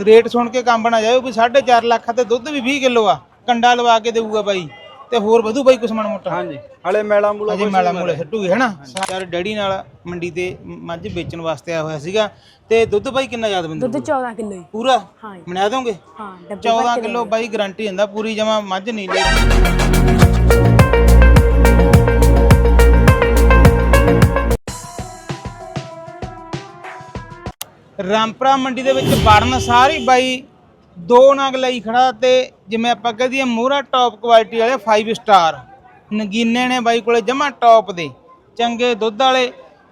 Rate ਸੁਣ ਕੇ ਕੰਮ ਬਣਾ ਜਾਇਓ ਵੀ 4.5 ਲੱਖ ਤੇ ਦੁੱਧ ਵੀ 20 ਕਿਲੋ ਆ। ਕੰਡਾ ਲਵਾ ਕੇ ਦੇਊਗਾ ਬਾਈ। ਤੇ ਹੋਰ ਵਧੂ ਬਾਈ ਕੁਛ ਮਣ ਮੋਟਾ। ਹਾਂਜੀ। ਹਲੇ ਮੈਲਾ ਮੂਲਾ ਅਜੇ ਮਾਲਾ ਮੂਲੇ ਸੱਟੂਗੀ ਹੈਨਾ? ਯਾਰ ਡੈਡੀ ਨਾਲ ਮੰਡੀ ਤੇ ਮੱਝ ਵੇਚਣ ਵਾਸਤੇ ਆਇਆ ਹੋਇਆ ਸੀਗਾ। ਤੇ ਦੁੱਧ ਬਾਈ ਕਿੰਨਾ ਯਾਦ ਬੰਦੇ ਦੁੱਧ 14 ਕਿਲੋ ਹੀ। ਪੂਰਾ? ਹਾਂ। ਬਣਾ ਦੋਗੇ? ਹਾਂ ਡੱਬੇ 14 ਕਿਲੋ ਬਾਈ ਗਾਰੰਟੀ ਹੁੰਦਾ ਪੂਰੀ ਜਮਾ ਮੱਝ ਨਹੀਂ ਲੈ ਰਾਮਪੁਰਾ ਮੰਡੀ ਦੇ ਵਿੱਚ ਵਰਨ ਸਾਰੀ ਬਾਈ ਦੋ ਨਗ ਲਈ ਖੜਾ ਤੇ ਜਿਵੇਂ ਆਪਾਂ ਕਹਿ ਦਈਏ ਮੋਹਰਾ ਟੌਪ ਕੁਆਲਿਟੀ ਵਾਲੇ 5 ਸਟਾਰ ਨਗੀਨੇ ਨੇ ਬਾਈ ਕੋਲੇ ਜਮਾ ਟੌਪ ਦੇ। ਚੰਗੇ ਦੁੱਧ ਵਾਲੇ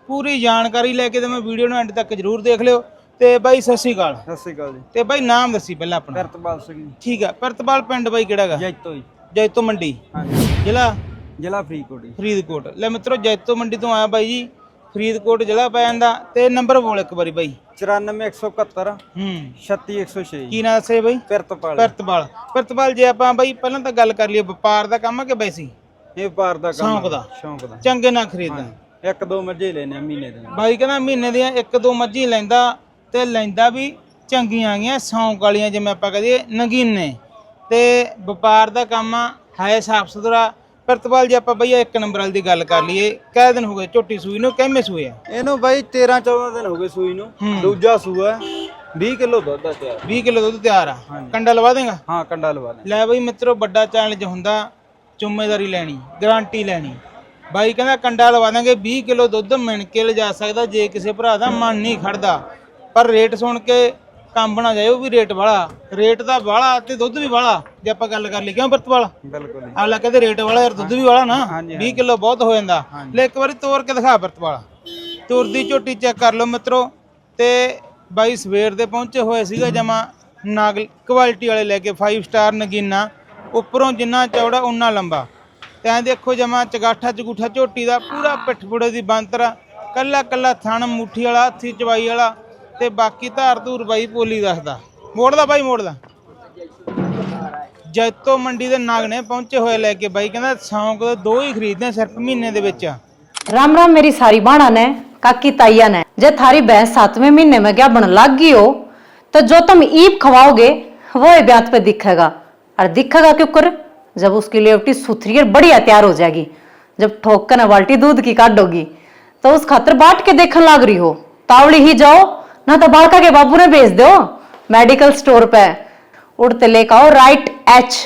ਪੂਰੀ ਜਾਣਕਾਰੀ ਲੈ ਕੇ ਤੇ ਮੈਂ ਵੀਡੀਓ ਨੂੰ ਐਂਡ ਤੱਕ ਜਰੂਰ ਦੇਖ ਲਿਓ। ਤੇ ਬਾਈ ਸਤਿ ਸ਼੍ਰੀ ਅਕਾਲ। ਸਤਿ ਸ਼੍ਰੀ ਅਕਾਲ ਜੀ। ਤੇ ਬਾਈ ਨਾਮ ਦੱਸੀ ਪਹਿਲਾਂ ਆਪਣਾ। ਕਰਤਪਾਲ ਸਿੰਘ ਜੀ। ਠੀਕ ਆ ਪਰਤਪਾਲ ਪਿੰਡ ਬਾਈ ਕਿਹੜਾਗਾ ਜੈਤੋ ਜੀ। ਜੈਤੋ ਮੰਡੀ। ਹਾਂਜੀ। ਜ਼ਿਲ੍ਹਾ? ਜ਼ਿਲ੍ਹਾ ਫਰੀਦਕੋਟ ਜੀ। ਫਰੀਦਕੋਟ। ਲੈ ਮਿੱਤਰੋ ਜੈਤੋ ਮੰਡੀ ਤੋਂ ਆਇਆ ਬਾਈ ਜੀ। ਫਰੀਦਕੋਟ ਜ਼ਿਲ੍ਹਾ ਪੈ ਜਾਂਦਾ ਤੇ ਨੰਬਰ ਬੋਲ ਇੱਕ ਵਾਰੀ ਬਾਈ। 94171 ਹੂੰ। 36106 ਕੀ ਨਾਂ ਦੱਸੇ ਬਾਈ? ਕਰਤਪਾਲ ਪਰਤਪਾਲ। ਪਰਤਪਾਲ ਜੇ ਆਪਾਂ ਬਾਈ ਪਹਿਲਾਂ ਤਾਂ ਗੱਲ ਕਰ ਲਈਏ ਵਪਾਰ ਦਾ ਕੰਮ ਆ ਕਿ ਵੈਸੀ? ਇਹ ਵਪਾਰ ਦਾ ਕੰਮ ਸ਼ੌਂਕ ਦਾ। ਸ਼ੌਂਕ ਦਾ। ਚੰਗੇ ਨਾ ਖਰੀਦਦਾ। ਇੱਕ ਦੋ ਮੱਝੇ ਲੈਨੇ ਆ ਮਹੀਨੇ ਦੇ ਬਾਈ ਕਹਿੰਦਾ ਮਹੀਨੇ ਦੀਆਂ ਇੱਕ ਦੋ ਮੱਝੀ ਲੈਂਦਾ ਤੇ ਲੈਂਦਾ ਵੀ ਚੰਗੀਆਂ ਗਈਆਂ ਸੌਂਕ ਵਾਲੀਆਂ ਜਿਵੇਂ ਆਪਾਂ ਕਹਦੇ ਨਗੀਨੇ। ਤੇ ਵਪਾਰ ਦਾ ਕੰਮ ਆ ਹੈ ਸਾਫ਼ ਸੁਥਰਾ ਪਰਤਪਾਲ ਜੇ ਆਪਾਂ ਬਈ ਇੱਕ ਨੰਬਰ ਵਾਲੀ ਦੀ ਗੱਲ ਕਰ ਲਈਏ। ਕਿਹ ਦਿਨ ਹੋ ਗਏ? ਝੋਟੀ ਸੂਈ ਨੂੰ ਕਿੰਮੇ ਸੂਏ ਆ? ਇਹਨੂੰ ਬਾਈ 13 14 ਦਿਨ ਹੋ ਗਏ ਸੂਈ ਨੂੰ। ਦੂਜਾ ਸੂਆ ਹੈ, 20 ਕਿਲੋ ਦੁੱਧ ਆ ਤਿਆਰ। 20 ਕਿਲੋ ਦੁੱਧ ਤਿਆਰ ਆ। ਕੰਡਾ ਲਵਾ ਦੇਗਾ? ਹਾਂ ਕੰਡਾ ਲਵਾ ਦੇ ਲੈ ਬਈ ਮਿੱਤਰੋ ਵੱਡਾ ਚੈਲੰਜ ਹੁੰਦਾ ਜ਼ਿੰਮੇਵਾਰੀ ਲੈਣੀ ਗਾਰੰਟੀ ਲੈਣੀ। ਬਾਈ ਕਹਿੰਦਾ ਕੰਡਾ ਲਵਾ ਦਾਂਗੇ 20 ਕਿਲੋ ਦੁੱਧ ਮਿਣ ਕੇ ਲਿਜਾ ਸਕਦਾ ਜੇ ਕਿਸੇ ਭਰਾ ਦਾ ਮਨ ਨਹੀਂ ਖੜਦਾ। ਪਰ ਰੇਟ ਸੁਣ ਕੇ ਕੰਮ ਬਣਾ ਜਾਇਓ ਵੀ ਰੇਟ ਵਾਲਾ। ਰੇਟ ਦਾ ਵਾਲਾ ਤੇ ਦੁੱਧ ਵੀ ਵਾਲਾ ਜੇ ਆਪਾਂ ਗੱਲ ਕਰ ਲਈ ਕਿਉਂ ਵਰਤ ਵਾਲਾ। ਬਿਲਕੁਲ ਜੀ। ਆਲਾ ਕਹਿੰਦੇ ਰੇਟ ਵਾਲਾ ਯਾਰ ਦੁੱਧ ਵੀ ਵਾਲਾ ਨਾ ਹਾਂਜੀ, 20 ਕਿਲੋ ਬਹੁਤ ਹੋ ਜਾਂਦਾ। ਲੈ ਇੱਕ ਵਾਰੀ ਤੋਰ ਕੇ ਦਿਖਾ ਵਰਤ ਵਾਲਾ। ਤੁਰਦੀ ਝੋਟੀ ਚੈੱਕ ਕਰ ਲਓ ਮਿੱਤਰੋ। ਤੇ ਬਾਈ ਸਵੇਰ ਦੇ ਪਹੁੰਚੇ ਹੋਏ ਸੀਗਾ ਜਮਾ ਨਾਗ ਕੁਆਲਿਟੀ ਵਾਲੇ ਲੈ ਕੇ 5 ਸਟਾਰ ਨਗੀਨਾ। ਉੱਪਰੋਂ ਜਿੰਨਾ ਚੌੜਾ ਉਨਾ ਲੰਬਾ। ਤੇ ਐਂ ਦੇਖੋ ਜਮਾ ਚਗਾਠਾ ਚਗੂਠਾ ਝੋਟੀ ਦਾ ਪੂਰਾ ਪਿੱਠ ਪੁੜੇ ਦੀ ਬੰਤਰ ਕੱਲਾ ਕੱਲਾ ਥਣ ਮੁੱਠੀ ਵਾਲਾ ਹੱਥੀ ਚਵਾਈ ਵਾਲਾ। ਤੇ ਬਾਕੀ ਧਾਰ ਧੂਰ ਬਾਈ ਪੋਲੀ ਦੱਸਦਾ ਮੋੜਦਾ ਬਾਈ ਮੋੜਦਾ ਜੈਤੋ ਮੰਡੀ ਦੇ ਨਾਗ ਨੇ ਪਹੁੰਚੇ ਹੋਏ ਲੈ ਕੇ ਬਾਈ ਕਹਿੰਦਾ ਸ਼ੌਂਕ ਦੇ ਦੋ ਹੀ ਖਰੀਦਦੇ ਆ ਸਿਰਫ ਮਹੀਨੇ ਦੇ ਵਿੱਚ राम राम मेरी सारी बाणा ने काकी ताइया ने जे थारी भैंस सातवें महीने में क्या बन लाग गई हो तो जो तुम ईप खवाओगे वो ही ब्यात पे दिखेगा और दिखेगा क्यों कर जब उसकी लेवटी सुथरी और बढ़िया तैयार हो जाएगी जब ठोक कर न बाल्टी दूध की काटोगी तो उस खातर बाट के देखने लाग रही हो तावड़ी ही जाओ ना तो बालका के बाबू ने भेज दो मेडिकल स्टोर पे। उड़ते लेकर आओ राइट एच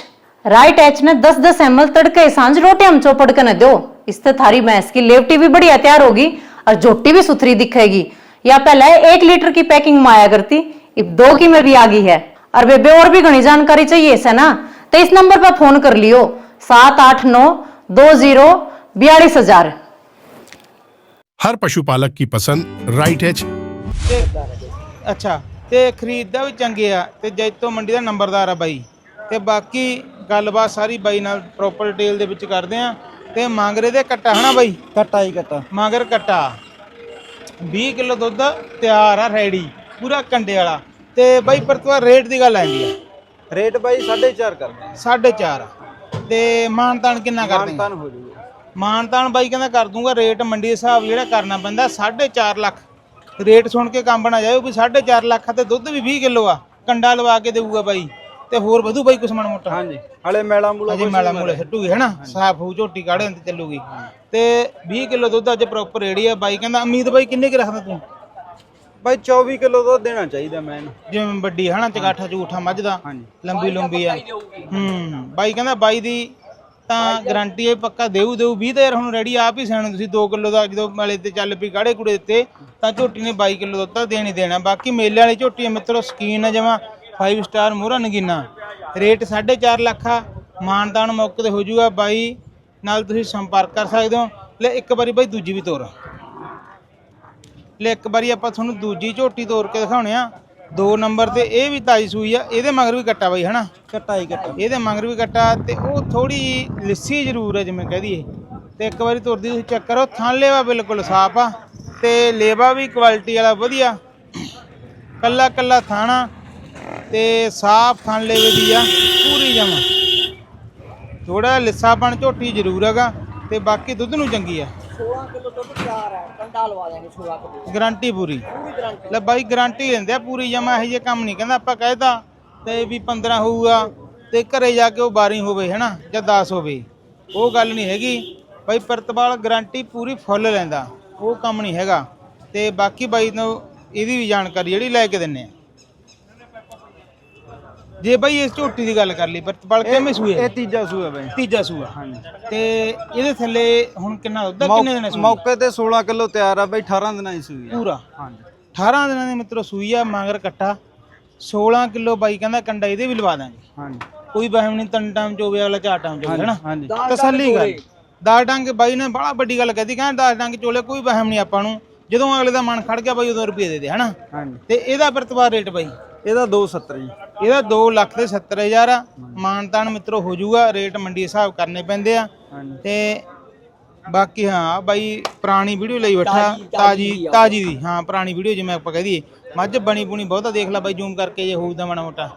राइट एच ने 10 10 एम एल तड़के, साँझ रोटी हम चौपड़ के न दो। इससे थारी भैंस की लेवटी भी बढ़िया तैयार होगी और झोटी भी सुथरी दिखेगी। या पहले एक लीटर की पैकिंग में आया करती अब दो की में भी आ गई है। और बेबे और भी घनी जानकारी चाहिए, इसे ना? तो इस नंबर पर फ़ोन कर लियो, सात आठ नौ दो ज़ीरो बयालीस हज़ार। हर पशुपालक की पसंद राइट एच ਤੇ ਅੱਛਾ ਤੇ ਖਰੀਦਦਾ ਵੀ ਚੰਗੇ ਆ ਤੇ ਜੈਤੋ ਮੰਡੀ ਦਾ ਨੰਬਰਦਾਰ ਆ ਬਾਈ। ਤੇ ਬਾਕੀ ਗੱਲਬਾਤ ਸਾਰੀ ਬਾਈ ਨਾਲ ਪ੍ਰੋਪਰ ਡਿਟੇਲ ਦੇ ਵਿੱਚ ਕਰਦੇ ਆ। ਤੇ ਮੰਗਰੇ ਦੇ ਕੱਟਾ ਹਨਾ ਬਾਈ? ਕੱਟਾ ਹੀ ਕੱਟਾ। ਮਗਰ ਕੱਟਾ। 20 ਕਿਲੋ ਦੁੱਧ ਤਿਆਰ ਆ ਰੈਡੀ ਪੂਰਾ ਕੰਡੇ ਵਾਲਾ। ਤੇ ਬਾਈ ਪਰਤਵਾ ਰੇਟ ਦੀ ਗੱਲ ਆਂਦੀ ਆ। ਰੇਟ ਬਾਈ 4.5 ਕਰਦੇ ਆ। 4.5 ਤੇ ਮਾਨਤਾਨ ਕਿੰਨਾ ਕਰਦੇ ਤਨ ਹੋ ਜੂਗਾ। ਮਾਨਤਾਨ ਬਾਈ ਕਹਿੰਦਾ ਕਰ ਦੂੰਗਾ ਰੇਟ ਮੰਡੀ ਦੇ ਹਿਸਾਬ ਜਿਹੜਾ ਕਰਨਾ ਪੈਂਦਾ 4.5 ਲੱਖ। ਰੇਟ ਸੁਣ ਕੇ ਕੰਮ ਬਣਾ ਜਾਇਓ ਵੀ 4.5 ਲੱਖ ਤੇ ਦੁੱਧ ਵੀ 20 ਕਿਲੋ ਆ ਕੰਡਾ ਲਵਾ ਕੇ ਦੇਊਗਾ ਬਾਈ ਤੇ ਹੋਰ ਵਧੂ ਬਾਈ ਕੁਛ ਮਣ ਮੋਟਾ। ਹਾਂਜੀ ਹਲੇ ਮੈਲਾ ਮੂਲਾ ਅਜੇ ਮਾਲਾ ਮੂਲੇ ਸੱਟੂਗੀ ਹੈਨਾ? ਸਾਫ਼ ਹੋ ਝੋਟੀ ਕਾੜੇ ਤੇ ਚੱਲੂਗੀ। ਤੇ 20 ਕਿਲੋ ਦੁੱਧ ਅੱਜ ਪ੍ਰੋਪਰ ਰੇੜੀ ਆ ਬਾਈ ਕਹਿੰਦਾ ਉਮੀਦ ਬਾਈ ਕਿੰਨੇ ਕੁ ਰੱਖਦਾ ਤੂੰ? ਬਾਈ 24 ਕਿਲੋ ਦੁੱਧ ਦੇਣਾ ਚਾਹੀਦਾ ਮੈਂ ਜਿਵੇਂ ਵੱਡੀ ਹਨਾ ਚਗਾਠਾ ਝੂਠਾ ਮੱਝ ਦਾ ਲੰਬੀ ਲੰਬੀ ਆ। ਹੂੰ ਬਾਈ ਕਹਿੰਦਾ ਬਾਈ ਦੀ ਤਾਂ ਗਾਰੰਟੀ ਹੈ ਪੱਕਾ ਦੇਊ ਦੇਊ। 20 ਤਾਂ ਯਾਰ ਹੁਣ ਰੈਡੀ ਆਪ ਹੀ ਸਿਆਣੇ ਤੁਸੀਂ 2 ਕਿਲੋ ਦਾ ਜਦੋਂ ਵਾਲੇ ਤੇ ਚੱਲ ਪਈ ਕਾੜੇ ਕੁੜੇ ਦਿੱਤੇ ਤਾਂ ਝੋਟੀ ਨੇ 22 ਕਿਲੋ ਦੁੱਧ ਤਾਂ ਦੇਣੀ ਦੇਣਾ। ਬਾਕੀ ਮੇਲੇ ਵਾਲੀ ਝੋਟੀ ਹੈ ਮਿੱਤਰੋ ਸਕੀਨ ਹੈ ਜਮਾ 5 ਸਟਾਰ ਮੂਹਰਾ ਨਗੀਨਾ। ਰੇਟ 4.5 ਲੱਖ ਆ ਮਾਨਦਾਨ ਮੌਕੇ ਤੇ ਹੋ ਜਾਊਗਾ ਬਾਈ ਨਾਲ ਤੁਸੀਂ ਸੰਪਰਕ ਕਰ ਸਕਦੇ ਹੋ। ਲੈ ਇੱਕ ਵਾਰੀ ਬਾਈ ਦੂਜੀ ਵੀ ਤੋਰ। ਲੈ ਇੱਕ ਵਾਰੀ ਆਪਾਂ ਤੁਹਾਨੂੰ ਦੂਜੀ ਝੋਟੀ ਤੋਰ ਕੇ ਦਿਖਾਉਣੇ ਆ। ਦੋ ਨੰਬਰ ਤੇ ਇਹ ਵੀ ਤਾਜੀ ਸੂਈ ਆ ਇਹਦੇ ਮਗਰ ਵੀ ਕੱਟਾ ਬਾਈ ਹਨਾ? ਕੱਟਾ ਹੀ ਕੱਟਾ ਇਹਦੇ ਮਗਰ ਵੀ ਕੱਟਾ ਤੇ ਉਹ ਥੋੜੀ ਲਿੱਸੀ ਜ਼ਰੂਰ ਹੈ ਜਿਵੇਂ ਕਹਿ ਦਈਏ। ਤੇ ਇੱਕ ਵਾਰੀ ਤੁਰਦੀ ਤੁਸੀਂ ਚੈੱਕ ਕਰੋ ਥਣ ਲੇਵਾ ਬਿਲਕੁਲ ਸਾਫ਼ ਆ ਤੇ ਲੇਵਾ ਵੀ ਕੁਆਲਿਟੀ ਵਾਲਾ ਵਧੀਆ। ਕੱਲਾ ਕੱਲਾ ਥਾਣਾ ਤੇ ਸਾਫ਼ ਥਣ ਲੇਵੇ ਦੀ ਆ ਪੂਰੀ ਜਮਾ। ਥੋੜਾ ਲਿੱਸਾਪਣ ਝੋਟੀ ਜ਼ਰੂਰ ਹੈਗਾ ਤੇ ਬਾਕੀ ਦੁੱਧ ਨੂੰ ਚੰਗੀ ਆ। 16 ਕਿਲੋ ਦੁੱਧ ਤਿਆਰ ਹੈ ਕੰਡਾ ਲਵਾ ਦਾਂਗੇ 16 ਕਿਲੋ ਗਾਰੰਟੀ ਪੂਰੀ। ਪੂਰੀ ਗਰੰਟੀ। ਲੈ ਬਾਈ ਗਾਰੰਟੀ ਲੈਂਦੇ ਆ ਪੂਰੀ ਜਮਾ ਇਹੋ ਜਿਹੇ ਕੰਮ ਨਹੀਂ ਕਹਿੰਦਾ ਆਪਾਂ ਕਹਿਦਾ ਤੇ ਵੀ 15 ਹੋਊਗਾ ਤੇ ਘਰੇ ਜਾ ਕੇ ਉਹ 12 ਹੋਵੇ ਹੈਨਾ ਜਾਂ 10 ਹੋਵੇ। ਉਹ ਗੱਲ ਨਹੀਂ ਹੈਗੀ। ਬਾਈ ਪ੍ਰਤਪਾਲ ਗਾਰੰਟੀ ਪੂਰੀ ਫੁੱਲ ਲੈਂਦਾ ਉਹ ਕੰਮ ਨਹੀਂ ਹੈਗਾ। ਤੇ ਬਾਕੀ ਬਾਈ ਨੂੰ ਇਹਦੀ ਵੀ ਜਾਣਕਾਰੀ ਜਿਹੜੀ ਲੈ ਕੇ ਦਿੰਨੇ ਆ। ਜੇ ਬਾਈ ਇਸ ਝੋਟੀ ਦੀ ਗੱਲ ਕਰ ਲਈ ਪ੍ਰਤਪਾਲ ਕਿਵੇਂ ਸੂਏ ਇਹ ਤੀਜਾ ਸੂਆ ਬਾਈ। ਤੀਜਾ ਸੂਆ ਹਾਂਜੀ। ਤੇ ਇਹਦੇ ਥੱਲੇ ਹੁਣ ਕਿੰਨਾ ਦੁੱਧ? ਕਿੰਨੇ ਦਿਨਾਂ ਸੂਈ ਮੌਕੇ ਤੇ 16 ਕਿਲੋ ਤਿਆਰ ਆ ਬਾਈ 18 ਦਿਨਾਂ ਦੀ ਸੂਈ ਆ। ਪੂਰਾ। ਹਾਂਜੀ। 18 ਦਿਨਾਂ ਦੇ ਮਿੱਤਰੋ ਸੂਈ ਆ ਮਾਂਗਰ ਕੱਟਾ। 16 ਕਿਲੋ ਬਾਈ ਕਹਿੰਦਾ ਕੰਡਾ ਇਹਦੇ ਵੀ ਲਵਾ ਦਾਂਗੇ। ਹਾਂਜੀ। ਕੋਈ ਵਹਿਮ ਨਹੀਂ ਤਿੰਨ ਟਾਈਮ ਚ ਹੋਵੇ ਅਗਲਾ ਚਾਰ ਟਾਈਮ ਚ ਹੋਵੇ ਹੈਨਾ? ਹਾਂਜੀ। ਤਸੱਲੀ ਕਰ। ਦਾਲ ਡੰਗ ਬਾਈ ਨੇ ਬੜਾ ਵੱਡੀ ਗੱਲ ਕਹਦੀ ਕਹਿੰਦਾ ਦਾਲ ਡੰਗ ਚੋਲੇ ਕੋਈ ਵਹਿਮ ਨਹੀਂ ਆਪਾਂ ਨੂੰ। ਜਦੋਂ ਅਗਲੇ ਦਾ ਮਨ ਖੜ ਗਿਆ ਬਾਈ ਉਦੋਂ ਰੁਪਏ ਦੇ ਦੇ ਹੈਨਾ? ਹਾਂਜੀ। ਤੇ ਇਹਦਾ ਪ੍ਰਤਵਾਰ ਰੇਟ ਬਾਈ। ਇਹਦਾ 270 ਜੀ। ਇਹਦਾ 2 ਲੱਖ ਤੇ 70000 ਆ। ਮਾਨਤਾਨ ਮਿੱਤਰੋ ਹੋ ਜਾਊਗਾ। ਰੇਟ ਮੰਡੀ ਹਿਸਾਬ ਕਰਨੇ ਪੈਂਦੇ ਆ। ਤੇ ਬਾਕੀ ਹਾਂ ਬਾਈ ਪੁਰਾਣੀ ਵੀਡੀਓ ਲਈ ਬੈਠਾ। ਤਾਜੀ ਤਾਜੀ ਦੀ ਹਾਂ ਪੁਰਾਣੀ ਵੀਡੀਓ ਜਿਵੇਂ ਆਪਾਂ ਕਹਿ ਦਈਏ। ਮੱਝ ਬਣੀ ਬੁਣੀ ਬਹੁਤਾ ਦੇਖ ਲੈ ਬਾਈ ਜ਼ੂਮ ਕਰਕੇ ਜੇ ਹੋਊਦਾ ਮਾੜਾ ਮੋਟਾ।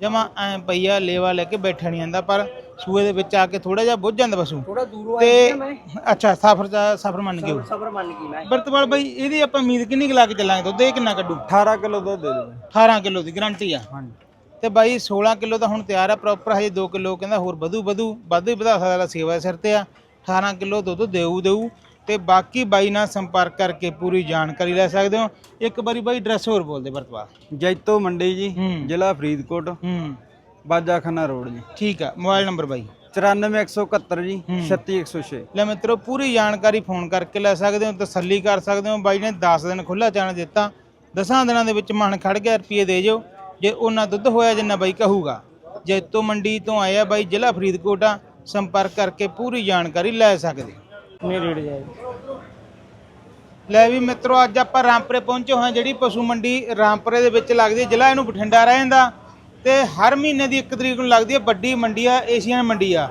ਜਮਾ ਐ ਪਈਆ ਲੇਵਾ ਲੈ ਕੇ ਬੈਠਾ ਨਹੀਂ ਜਾਂਦਾ ਪਰ ਸੂਏ ਦੇ ਵਿੱਚ ਆ ਕੇ ਥੋੜਾ ਜਿਹਾ ਬੁੱਝ ਜਾਂਦਾ ਪਸ਼ੂ। ਥੋੜਾ ਦੂਰੋਂ ਤੇ ਆਇਆ ਸੀ ਨਾ ਮੈਂ। ਅੱਛਾ ਸਫਰ ਦਾ ਸਫਰ ਮੰਨ ਗਿਓ ਸਬਰ ਮੰਨ ਗਈ ਮੈਂ। ਬਰਤਵਾਲ ਬਾਈ ਇਹਦੀ ਆਪਾਂ ਉਮੀਦ ਕਿੰਨੀ ਕੁ ਲਾ ਕੇ ਚੱਲਾਂਗੇ? ਦੁੱਧ ਇਹ ਕਿੰਨਾ ਕੱਢੂ? 18 ਕਿਲੋ ਦੁੱਧ ਦੇ ਦੇ ਬਾਈ 18 ਕਿਲੋ ਦੀ ਗਾਰੰਟੀ ਆ। ਹਾਂਜੀ। ਤੇ ਬਾਈ 16 ਕਿਲੋ ਤਾਂ ਹੁਣ ਤਿਆਰ ਆ ਪ੍ਰੋਪਰ ਹਜੇ 2 ਕਿਲੋ ਕਹਿੰਦਾ ਹੋਰ ਵਧੂ ਵਧੂ ਵੱਧ ਵੀ ਵਧਾ ਸਕਦਾ ਸੇਵਾ ਦੇ ਸਿਰ ਤੇ ਆ। 18 ਕਿਲੋ ਦੁੱਧ ਦੇਊ ਦੇਊ। ਤੇ ਬਾਕੀ ਬਾਈ ਨਾਲ ਸੰਪਰਕ ਕਰਕੇ ਪੂਰੀ ਜਾਣਕਾਰੀ ਲੈ ਸਕਦੇ ਹੋ। ਇੱਕ ਵਾਰੀ ਬਾਈ ਐਡਰੈਸ ਹੋਰ ਬੋਲ ਦੇ ਵਰਤਵਾ ਜੈਤੋ ਮੰਡੀ ਜੀ ਹੂੰ। ਜ਼ਿਲ੍ਹਾ ਫਰੀਦਕੋਟ। ਹੂੰ। ਬਾਜਾਖਾਨਾ ਰੋਡ ਜੀ। ਠੀਕ ਆ ਮੋਬਾਈਲ ਨੰਬਰ ਬਾਈ। 94171 ਜੀ ਹੂੰ। 36106 ਲੈ ਮਿੱਤਰੋ ਪੂਰੀ ਜਾਣਕਾਰੀ ਫੋਨ ਕਰਕੇ ਲੈ ਸਕਦੇ ਹੋ ਤਸੱਲੀ ਕਰ ਸਕਦੇ ਹੋ। ਬਾਈ ਨੇ 10 ਦਿਨ ਖੁੱਲਾ ਚਾਣ ਦਿੱਤਾ। 10 ਦਿਨਾਂ ਦੇ ਵਿੱਚ ਮਨ ਖੜ ਗਿਆ ਰੁਪਏ ਦੇ ਜਿਓ ਜੇ ਉਹਨਾਂ ਦੁੱਧ ਹੋਇਆ ਜਿੰਨਾ ਬਾਈ ਕਹੂਗਾ। ਜੈਤੋ ਮੰਡੀ ਤੋਂ ਆਇਆ ਬਾਈ ਜ਼ਿਲ੍ਹਾ ਫਰੀਦਕੋਟ ਆ। ਸੰਪਰਕ ਕਰਕੇ ਪੂਰੀ ਜਾਣਕਾਰੀ ਲੈ ਸਕਦੇ। ਨੇ ਰੇਟ ਜਾਏ। ਲੈ ਵੀ ਮਿੱਤਰੋ ਅੱਜ ਆਪਾਂ ਰਾਮਪੁਰੇ ਪਹੁੰਚੇ ਹੋਏ ਹਾਂ। ਜਿਹੜੀ ਪਸ਼ੂ ਮੰਡੀ ਰਾਮਪੁਰੇ ਦੇ ਵਿੱਚ ਲੱਗਦੀ ਜ਼ਿਲ੍ਹਾ ਇਹਨੂੰ ਬਠਿੰਡਾ ਰਹਿ ਜਾਂਦਾ ਤੇ ਹਰ ਮਹੀਨੇ ਦੀ 1 ਤਰੀਕ ਨੂੰ ਲੱਗਦੀ ਹੈ ਵੱਡੀ ਮੰਡੀ ਆ ਏਸ਼ੀਅਨ ਮੰਡੀ ਆ।